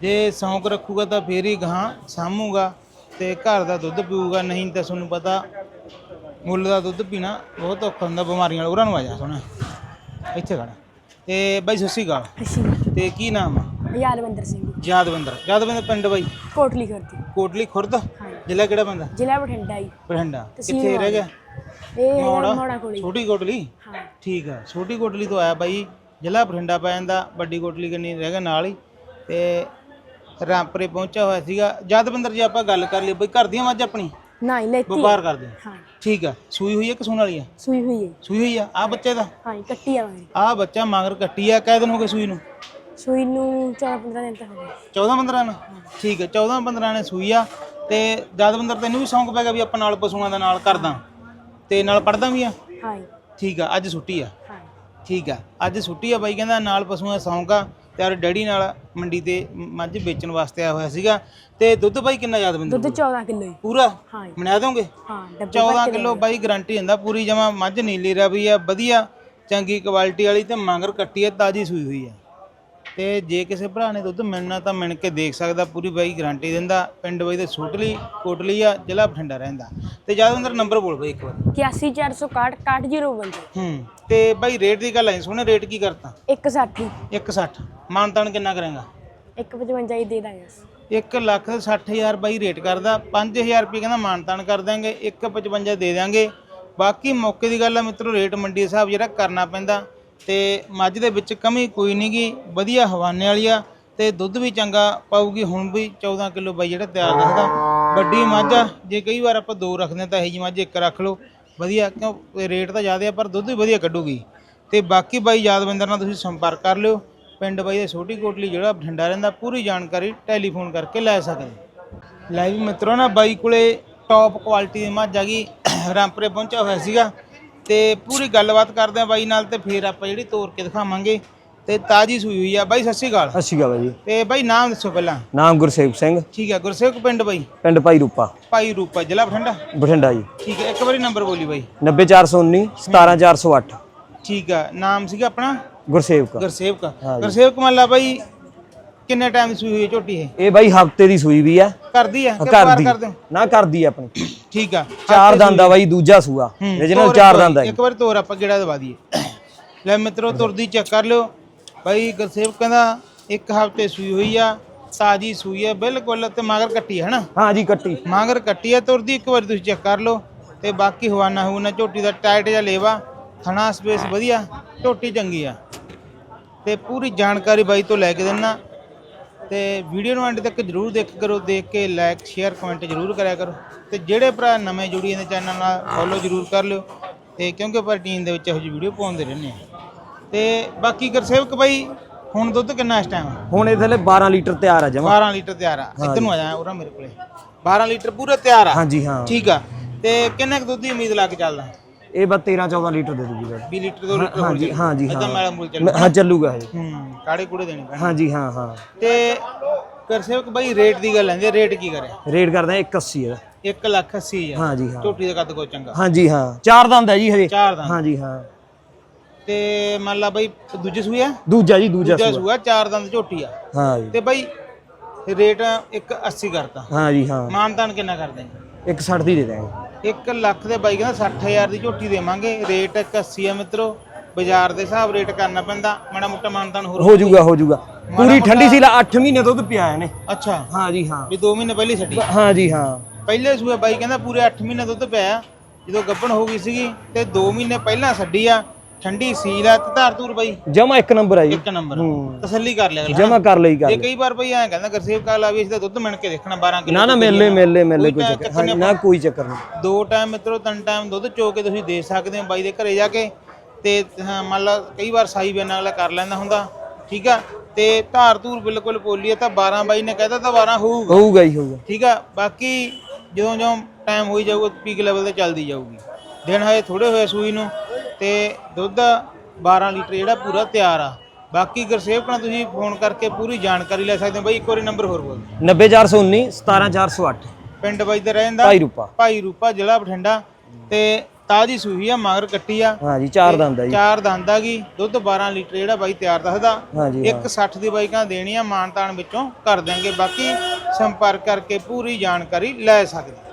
ਜੇ ਸ਼ੌਂਕ ਰੱਖੂਗਾ ਤਾਂ ਫੇਰ ਹੀ ਗਾਂ ਸਾਂਭੂਗਾ ਤੇ ਘਰ ਦਾ ਦੁੱਧ ਪੀਊਗਾ ਨਹੀਂ ਤਾਂ ਤੁਹਾਨੂੰ ਪਤਾ ਮੁੱਲ ਦਾ ਦੁੱਧ ਪੀਣਾ ਬਹੁਤ ਔਖਾ ਹੁੰਦਾ ਬਿਮਾਰੀਆਂ ਵਾਲਾ ਉਹਨਾਂ ਨੂੰ ਆ ਜਾ ਸੋਣਾ ਇੱਥੇ ਖੜਾ। ਤੇ ਬਾਈ ਸ਼੍ਰੀ ਅਕਾਲ। ਤੇ ਕੀ ਨਾਮ ਆ? ਯਾਦਵੰਦਰ ਸਿੰਘ। ਯਾਦਵਿੰਦਰ। ਯਾਦਵਿੰਦਰ ਪਿੰਡ ਬਾਈ? ਕੋਟਲੀ ਕਰਦੀ ਕੋਟਲੀ ਖੁਰਦ? ਜ਼ਿਲ੍ਹਾ ਕਿਹੜਾ ਬੰਦਾ ਜ਼ਿਲ੍ਹਾ ਬਠਿੰਡਾ ਹੀ ਬਠਿੰਡਾ। ਕਿੱਥੇ ਰਹਿ ਗਿਆ? ਇਹ ਮੋੜਾ ਮੋੜਾ ਕੋਲੀ ਛੋਟੀ ਕੋਟਲੀ? ਹਾਂ। ਠੀਕ ਆ ਛੋਟੀ ਕੋਟਲੀ ਤੋਂ ਆਇਆ ਬਾਈ ਜ਼ਿਲ੍ਹਾ ਬਠਿੰਡਾ ਪੈ ਜਾਂਦਾ ਵੱਡੀ ਕੋਟਲੀ ਕੰਨੀ ਰਹਿ ਗਿਆ ਨਾਲ ਹੀ। ਤੇ ਰਾਮਪੁਰੇ ਪਹੁੰਚਿਆ ਹੋਇਆ ਸੀਗਾ। ਜਦਵਿੰਦਰ ਜੀ ਆਪਾਂ ਗੱਲ ਕਰ ਲਈ ਬਈ ਘਰ ਦੀਆਂ ਮੱਝ ਆਪਣੀ ਨਾ ਹੀ। ਲੈਤੀ ਵਪਾਰ ਕਰਦੇ ਆ। ਹਾਂ। ਠੀਕ ਆ ਸੂਈ ਹੋਈ ਹੈ ਕਿ ਸੂਣ ਵਾਲੀ ਆ? ਸੂਈ ਹੋਈ ਹੈ ਸੂਈ ਹੋਈ ਆ। ਆ ਬੱਚੇ ਦਾ? ਹਾਂ ਕੱਟੀ ਆਵਾਂਗੇ ਆ ਬੱਚਾ ਮਗਰ ਕੱਟੀ ਆ। ਕੈ ਦਿਨ ਹੋ ਗਏ ਸੂਈ ਨੂੰ? ਸੂਈ ਨੂੰ 14 15 ਦਿਨ ਤੱਕ ਹੋ ਗਏ। 14 15 ਨੂੰ? ਠੀਕ ਹੈ 14 15 ਨੇ ਸੂਈ ਆ। ਤੇ ਜਦਵਿੰਦਰ ਤੈਨੂੰ ਵੀ ਸ਼ੌਂਕ ਪੈ ਗਿਆ ਵੀ ਆਪਾਂ ਨਾਲ ਪਸ਼ੂਆਂ ਦਾ ਨਾਲ ਕਰਦਾ? ਤੇ ਨਾਲ ਪੜਦਾ ਵੀ ਆ? ਹਾਂ ਜੀ, ਠੀਕ ਆ ਅੱਜ ਛੁੱਟੀ ਆ। ਹਾਂ ਠੀਕ ਆ ਅੱਜ ਛੁੱਟੀ ਆ ਬਾਈ ਕਹਿੰਦਾ ਨਾਲ ਪਸ਼ੂਆਂ ਦਾ ਸ਼ੌਂਕ ਆ ਤੇ ਔਰ ਡੈਡੀ ਨਾਲ ਮੰਡੀ ਤੇ ਮੱਝ ਵੇਚਣ ਵਾਸਤੇ ਆਇਆ ਹੋਇਆ ਸੀਗਾ। ਤੇ ਦੁੱਧ ਬਾਈ ਕਿੰਨਾ ਯਾਦਵਿੰਦਰ ਦੁੱਧ 14 ਕਿਲੋ ਪੂਰਾ? ਹਾਂ ਜੀ, ਬਣਾ ਦੋਗੇ ਹਾਂ ਡੱਬੇ 14 ਕਿਲੋ ਬਾਈ ਗਾਰੰਟੀ ਹੁੰਦਾ ਪੂਰੀ ਜਮਾ ਮੱਝ ਨੀਲੀ ਰਵੀ ਆ ਵਧੀਆ ਚੰਗੀ ਕੁਆਲਿਟੀ ਵਾਲੀ ਤੇ ਮਗਰ ਕੱਟੀ ਆ ਤਾਜੀ ਸੂਈ ਹੋਈ ਆ। ਤੇ ਜੇ ਕਿਸੇ ਭਰਾ ਨੇ ਦੁੱਧ ਮਿਲਣਾ ਤਾਂ ਮਿਣ ਕੇ ਦੇਖ ਸਕਦਾ ਪੂਰੀ ਬਾਈ ਗਾਰੰਟੀ ਦਿੰਦਾ। ਪਿੰਡ ਬਾਈ ਦੇ ਛੋਟਲੀ ਕੋਟਲੀ ਆ ਜ਼ਿਲ੍ਹਾ ਬਠਿੰਡਾ ਰਹਿੰਦਾ। ਤੇ ਜਦ ਅੰਦਰ ਨੰਬਰ ਬੋਲ ਬਾਈ ਇੱਕ ਵਾਰ। 81461 61052 ਹੂੰ ਤੇ ਬਾਈ ਰੇਟ ਦੀ ਗੱਲ ਆਈ ਸੋਹਣੇ ਰੇਟ ਕੀ ਕਰਤਾ? 160 160 ਮਾਨਤਾਨ ਕਿੰਨਾ ਕਰੇਗਾ? 155 ਹੀ ਦੇ ਦਾਂਗੇ 1 ਲੱਖ 60000 ਬਾਈ ਰੇਟ ਕਰਦਾ 5000 ਰੁਪਏ ਕਹਿੰਦਾ ਮਾਨਤਾਨ ਕਰ ਦਾਂਗੇ 155 ਦੇ ਦਾਂਗੇ ਬਾਕੀ ਮੌਕੇ ਦੀ ਗੱਲ ਆ ਮਿੱਤਰੋ ਰੇਟ ਮੰਡੀ ਦੇ ਹਿਸਾਬ ਜਿਹੜਾ ਕਰਨਾ ਪੈਂਦਾ। ਤੇ ਮੱਝ ਦੇ ਵਿੱਚ ਕਮੀ ਕੋਈ ਨਹੀਂਗੀ ਵਧੀਆ ਹਵਾਨੇ ਵਾਲੀ ਆ ਤੇ ਦੁੱਧ ਵੀ ਚੰਗਾ ਪਾਊਗੀ, ਹੁਣ ਵੀ 14 ਕਿਲੋ ਬਾਈ ਜਿਹੜਾ ਤਿਆਰ ਰੱਖਦਾ। ਵੱਡੀ ਮੱਝ ਆ, ਜੇ ਕਈ ਵਾਰ ਆਪਾਂ ਦੋ ਰੱਖਦੇ ਤਾਂ ਇਹੀ ਜਿਹੀ ਮੱਝ ਇੱਕ ਰੱਖ ਲਓ, ਵਧੀਆ, ਕਿਉਂ ਰੇਟ ਤਾਂ ਜ਼ਿਆਦਾ ਆ, ਪਰ ਦੁੱਧ ਵੀ ਵਧੀਆ ਕੱਢੂਗੀ। ਤੇ ਬਾਕੀ ਬਾਈ ਯਾਦਵਿੰਦਰ ਨਾਲ ਤੁਸੀਂ ਸੰਪਰਕ ਕਰ ਲਿਓ, ਪਿੰਡ ਬਾਈ ਦੇ ਛੋਟੀ ਕੋਟਲੀ ਜਿਹੜਾ ਬਠਿੰਡਾ ਰਹਿੰਦਾ, ਪੂਰੀ ਜਾਣਕਾਰੀ ਟੈਲੀਫੋਨ ਕਰਕੇ ਲੈ ਸਕਦੇ ਲਾਈਵ ਵੀ ਮਿੱਤਰੋ ਨਾ, ਬਾਈ ਕੋਲੇ ਟੌਪ ਕੁਆਲਿਟੀ ਦੀ ਮੱਝ ਆ ਗਈ, ਰਾਮਪੁਰੇ ਪਹੁੰਚਿਆ ਹੋਇਆ ਸੀਗਾ। ਤੇ ਪੂਰੀ ਗੱਲਬਾਤ ਕਰਦੇ ਆ ਬਾਈ ਨਾਲ ਤੇ ਫਿਰ ਆਪਾਂ ਜਿਹੜੀ ਤੋਰ ਕੇ ਦਿਖਾਵਾਂਗੇ ਤੇ ਤਾਜੀ ਸੂਈ ਹੋਈ ਆ। ਬਾਈ ਸਤਿ ਸ਼੍ਰੀ ਅਕਾਲ। ਸਤਿ ਸ਼੍ਰੀ ਅਕਾਲ ਜੀ। ਤੇ ਬਾਈ ਨਾਮ ਦੱਸੋ ਪਹਿਲਾਂ। ਨਾਮ ਗੁਰਸੇਵਕ ਸਿੰਘ। ਠੀਕ ਹੈ ਗੁਰਸੇਵਕ ਪਿੰਡ ਬਾਈ? ਪਿੰਡ ਭਾਈ ਰੂਪਾ। ਭਾਈ ਰੂਪਾ ਜ਼ਿਲ੍ਹਾ ਬਠਿੰਡਾ? ਬਠਿੰਡਾ ਜੀ। ਠੀਕ ਹੈ ਇੱਕ ਵਾਰੀ ਨੰਬਰ ਬੋਲੀ ਬਾਈ। 90419 17408 ਠੀਕ ਆ ਨਾਮ ਸੀਗਾ ਆਪਣਾ? ਗੁਰਸੇਵਕ। ਗੁਰਸੇਵਕ। ਗੁਰਸੇਵਕ ਮੰਨ ਲਾ ਬਾਈ ਕਿੰਨੇ ਟਾਈਮ ਸੂਈ ਹੋਈ ਹੈ ਝੋਟੀ ਇਹ? ਇਹ ਬਾਈ ਹਫ਼ਤੇ ਦੀ ਸੂਈ ਵੀ ਆ। ਕਰਦੀ ਆ? ਕਿ ਪਾਰ ਕਰਦੇ ਹੋ ਨਾ ਕਰਦੀ ਆਪਣੀ। ਠੀਕ ਆ। ਚਾਰ ਦੰਦ ਆ ਬਾਈ ਦੂਜਾ ਸੂਆ। ਹੂੰ, ਤੋਰ ਚਾਰ ਦੰਦ ਆ ਇੱਕ ਵਾਰ ਤੋਰ ਆਪਾਂ ਕਿਹੜਾ ਦਵਾ ਦਈਏ। ਲੈ ਮਿੱਤਰੋ ਤੁਰਦੀ ਚੈੱਕ ਕਰ ਲਿਓ। ਬਾਈ ਗੁਰਸੇਵਕ ਕਹਿੰਦਾ ਇੱਕ ਹਫ਼ਤੇ ਸੂਈ ਹੋਈ ਆ ਤਾਜੀ ਸੂਈ ਆ ਬਿਲਕੁਲ ਤੇ ਮਗਰ ਕੱਟੀ ਹੈ ਹਨਾ? ਹਾਂ ਜੀ ਕੱਟੀ। ਮਗਰ ਕੱਟੀ ਆ ਤੁਰਦੀ ਇੱਕ ਵਾਰੀ ਤੁਸੀਂ ਚੈੱਕ ਕਰ ਲਓ। ਤੇ ਬਾਕੀ ਹਵਾਨਾ ਹੂਨਾ ਝੋਟੀ ਦਾ ਟਾਈਟ ਜਿਹਾ ਲੇਵਾ ਥਣਾ ਸਪੇਸ ਵਧੀਆ ਝੋਟੀ ਚੰਗੀ ਆ। ਤੇ ਪੂਰੀ ਜਾਣਕਾਰੀ ਬਾਈ ਤੋਂ ਲੈ ਕੇ ਦੇਣਾ ਤੇ ਵੀਡੀਓ ਨੂੰ ਐਂਡ ਤੱਕ ਜਰੂਰ ਦੇਖ ਕਰੋ ਦੇਖ ਕੇ ਲਾਈਕ ਸ਼ੇਅਰ ਕਮੈਂਟ ਜਰੂਰ ਕਰਿਆ ਕਰੋ। ਤੇ ਜਿਹੜੇ ਭਰਾ ਨਵੇਂ ਜੁੜੀ ਜਾਂਦੇ ਚੈਨਲ ਨਾਲ ਫੋਲੋ ਜਰੂਰ ਕਰ ਲਿਓ। ਤੇ ਕਿਉਂਕਿ ਆਪਾਂ ਟੀਮ ਦੇ ਵਿੱਚ ਇਹੋ ਜਿਹੀ ਵੀਡੀਓ ਪਾਉਂਦੇ ਰਹਿੰਦੇ ਆ ਤੇ ਬਾਕੀ ਗੁਰਸੇਵਕ ਬਾਈ ਹੁਣ ਦੁੱਧ ਕਿੰਨਾ ਇਸ ਟਾਈਮ ਹੁਣ ਇਹ ਥੱਲੇ 12 ਲੀਟਰ ਤਿਆਰ ਆ ਜਮਾ। 12 ਲੀਟਰ ਤਿਆਰ ਆ। ਇੱਧਰ ਨੂੰ ਆ ਜਾ ਉਰਾ ਮੇਰੇ ਕੋਲੇ। 12 ਲੀਟਰ ਪੂਰਾ ਤਿਆਰ ਆ? ਹਾਂਜੀ ਹਾਂ। ਠੀਕ ਆ। ਤੇ ਕਿੰਨੇ ਕੁ ਦੁੱਧ ਦੀ ਉਮੀਦ ਲਾ ਕੇ ਚੱਲਦਾ? ਇਹ ਬਸ 13 14 ਲੀਟਰ ਦੇ ਦੂਗੀ ਬਾਈ 20 ਲੀਟਰ 2 ਲੀਟਰ ਹੋਰ ਹਾਂਜੀ ਹਾਂਜੀ ਹਾਂ ਮੈਲਾ ਮੂਲ ਚੱਲ। ਹਾਂ ਚੱਲੂਗਾ ਇਹ। ਹੂੰ ਕਾੜੇ ਕੂੜੇ ਦੇਣੇ ਪੈਣ ਹਾਂਜੀ ਹਾਂ ਹਾਂ। ਤੇ ਕਰਸੇਵਕ ਬਾਈ ਰੇਟ ਦੀ ਗੱਲ ਆਂਦੀ ਰੇਟ ਕੀ ਕਰੇ? ਰੇਟ ਕਰਦੇ ਆ 180 ਇਹਦਾ। 1 ਲੱਖ 80 ਹਜ਼ਾਰ। ਹਾਂ ਜੀ ਹਾਂ। ਝੋਟੀ ਦਾ ਕੱਦ ਕੋ ਚੰਗਾ। ਹਾਂਜੀ ਹਾਂ। ਚਾਰ ਦੰਦ ਹੈ ਜੀ ਹਜੇ। ਚਾਰ ਦੰਦ। ਹਾਂਜੀ ਹਾਂ। ਤੇ ਮੰਨ ਲਾ ਬਾਈ ਦੂਜੀ ਸੂਈ ਆ ਦੂਜਾ ਜੀ ਦੂਜਾ ਦੂਜਾ ਸੂਆ। ਸੂਆ ਚਾਰ ਦੰਦ ਝੋਟੀ ਆ। ਹਾਂ ਜੀ। ਤੇ ਬਾਈ ਰੇਟ 180 ਕਰਤਾ। ਹਾਂ ਜੀ ਹਾਂ। ਮਾਨਤਾਨ ਕਿੰਨਾ ਕਰਦੇ 160 ਦੀ ਦੇ ਦਾਂਗੇ 1 ਲੱਖ ਦੇ ਬਾਈ ਕਹਿੰਦਾ 60000 ਦੀ ਝੋਟੀ ਦੇਵਾਂਗੇ। ਰੇਟ 180 ਆ ਮਿੱਤਰੋ। ਬਾਜ਼ਾਰ ਦੇ ਹਿਸਾਬ ਰੇਟ ਕਰਨਾ ਪੈਂਦਾ। ਮਾੜਾ ਮੋਟਾ ਮਾਨਤਾਨ ਹੋਰ ਹੋ ਜਾਊਗਾ ਹੋ ਜਾਊਗਾ। ਪੂਰੀ ਠੰਡੀ ਸੀ 8 ਮਹੀਨੇ ਦੁੱਧ ਪਿਆ ਇਹਨੇ। ਅੱਛਾ। ਹਾਂ ਜੀ ਹਾਂ। ਵੀ 2 ਮਹੀਨੇ ਪਹਿਲੇ ਛੱਡੀ ਹਾਂ ਜੀ ਹਾਂ। ਪਹਿਲੇ ਸੂਏ ਬਾਈ ਕਹਿੰਦਾ ਪੂਰੇ 8 ਮਹੀਨੇ ਦੁੱਧ ਪਿਆ ਜਦੋਂ ਗੱਭਣ ਹੋ ਗਈ ਸੀਗੀ ਤੇ 2 ਮਹੀਨੇ ਪਹਿਲਾਂ ਛੱਡੀ ਆ। ਠੰਡੀ ਸੀਲ ਆ ਤੇ ਧਾਰ ਧੂਰ ਬਾਈ? ਜਮਾ ਇੱਕ ਨੰਬਰ ਆ ਜੀ। ਇੱਕ ਨੰਬਰ ਹੂੰ। ਤਸੱਲੀ ਕਰ ਲਿਆ ਅਗਲਾ। ਜਮਾ ਕਰ ਲਈ ਜੇ ਗੱਲ ਕਈ ਵਾਰ ਬਈ ਐਂ ਕਹਿੰਦਾ ਗਰਸੇਵ ਕਾਲ ਆ ਵੀ ਇਸ ਦਾ ਦੁੱਧ ਮਿਣ ਕੇ ਦੇਖਣਾ 12 ਕਿਲੋ ਨਾ ਨਾ ਮੇਲੇ ਮੇਲੇ ਮੇਲੇ ਕੋਈ ਚੱਕਰ ਚੱਕਰ ਹਾਂ ਨਾ ਕੋਈ ਚੱਕਰ ਨਹੀਂ। ਦੋ ਟਾਈਮ ਮਿੱਤਰੋ ਤਿੰਨ ਟਾਈਮ ਦੁੱਧ ਚੋ ਕੇ ਤੁਸੀਂ ਦੇ ਸਕਦੇ ਹੋ ਬਾਈ ਦੇ ਘਰੇ ਜਾ ਕੇ। ਤੇ ਹਾਂ, ਮੰਨ ਲਾ ਕਈ ਵਾਰ ਸਾਈ ਬੈਨਾਂ ਅਗਲਾ ਕਰ ਲੈਂਦਾ ਹੁੰਦਾ ਠੀਕ ਆ? ਤੇ ਧਾਰ ਧੂਰ ਬਿਲਕੁਲ ਪੋਲੀ ਆ ਤਾਂ 12 ਬਾਈ ਨੇ ਕਹਿਤਾ ਤਾਂ 12 ਹੋਊਗਾ। ਹੋਊਗਾ ਹੀ ਹੋਊਗਾ। ਠੀਕ ਆ? ਬਾਕੀ ਜਦੋਂ ਜਦੋਂ ਟਾਈਮ ਹੋਈ ਜਾਊਗਾ ਪੀਕ ਲੈਵਲ ਤੇ ਚੱਲਦੀ ਜਾਊਗੀ। ਦਿਨ ਹਜੇ ਥੋੜੇ ਹੋਏ ਸੂਈ ਨੂੰ ਤੇ ਦੁੱਧ 12 ਲੀਟਰ ਜਿਹੜਾ ਪੂਰਾ ਤਿਆਰ ਆ। ਬਾਕੀ ਗਰਸੇਵਕ ਨਾਲ ਤੁਸੀਂ ਫੋਨ ਕਰਕੇ ਪੂਰੀ ਜਾਣਕਾਰੀ ਲੈ ਸਕਦੇ ਹੋ। ਬਾਈ ਇੱਕ ਵਾਰੀ ਨੰਬਰ ਹੋਰ ਬੋਲ 90419 17408 ਪਿੰਡ ਬਾਈ ਦਾ ਰਹਿੰਦਾ ਭਾਈ ਰੂਪਾ। ਭਾਈ ਰੂਪਾ ਜ਼ਿਲ੍ਹਾ ਬਠਿੰਡਾ। ਤੇ ਤਾਜੀ ਸੂਈ ਆ ਮਗਰ ਕੱਟੀ ਆ। ਹਾਂ ਜੀ ਚਾਰ ਦੰਦ ਆ ਜੀ। ਚਾਰ ਦੰਦ ਆ ਗਈ ਦੁੱਧ 12 ਲੀਟਰ ਜਿਹੜਾ ਬਾਈ ਤਿਆਰ ਦੱਸਦਾ। ਇੱਕ 60 ਦੀ ਬਾਈਕਾਂ ਦੇਣੀ ਆ ਮਾਨਤਾਨ ਵਿੱਚੋਂ ਕਰ ਦਿਆਂਗੇ। ਬਾਕੀ ਸੰਪਰਕ ਕਰਕੇ ਪੂਰੀ ਜਾਣਕਾਰੀ ਲੈ ਸਕਦੇ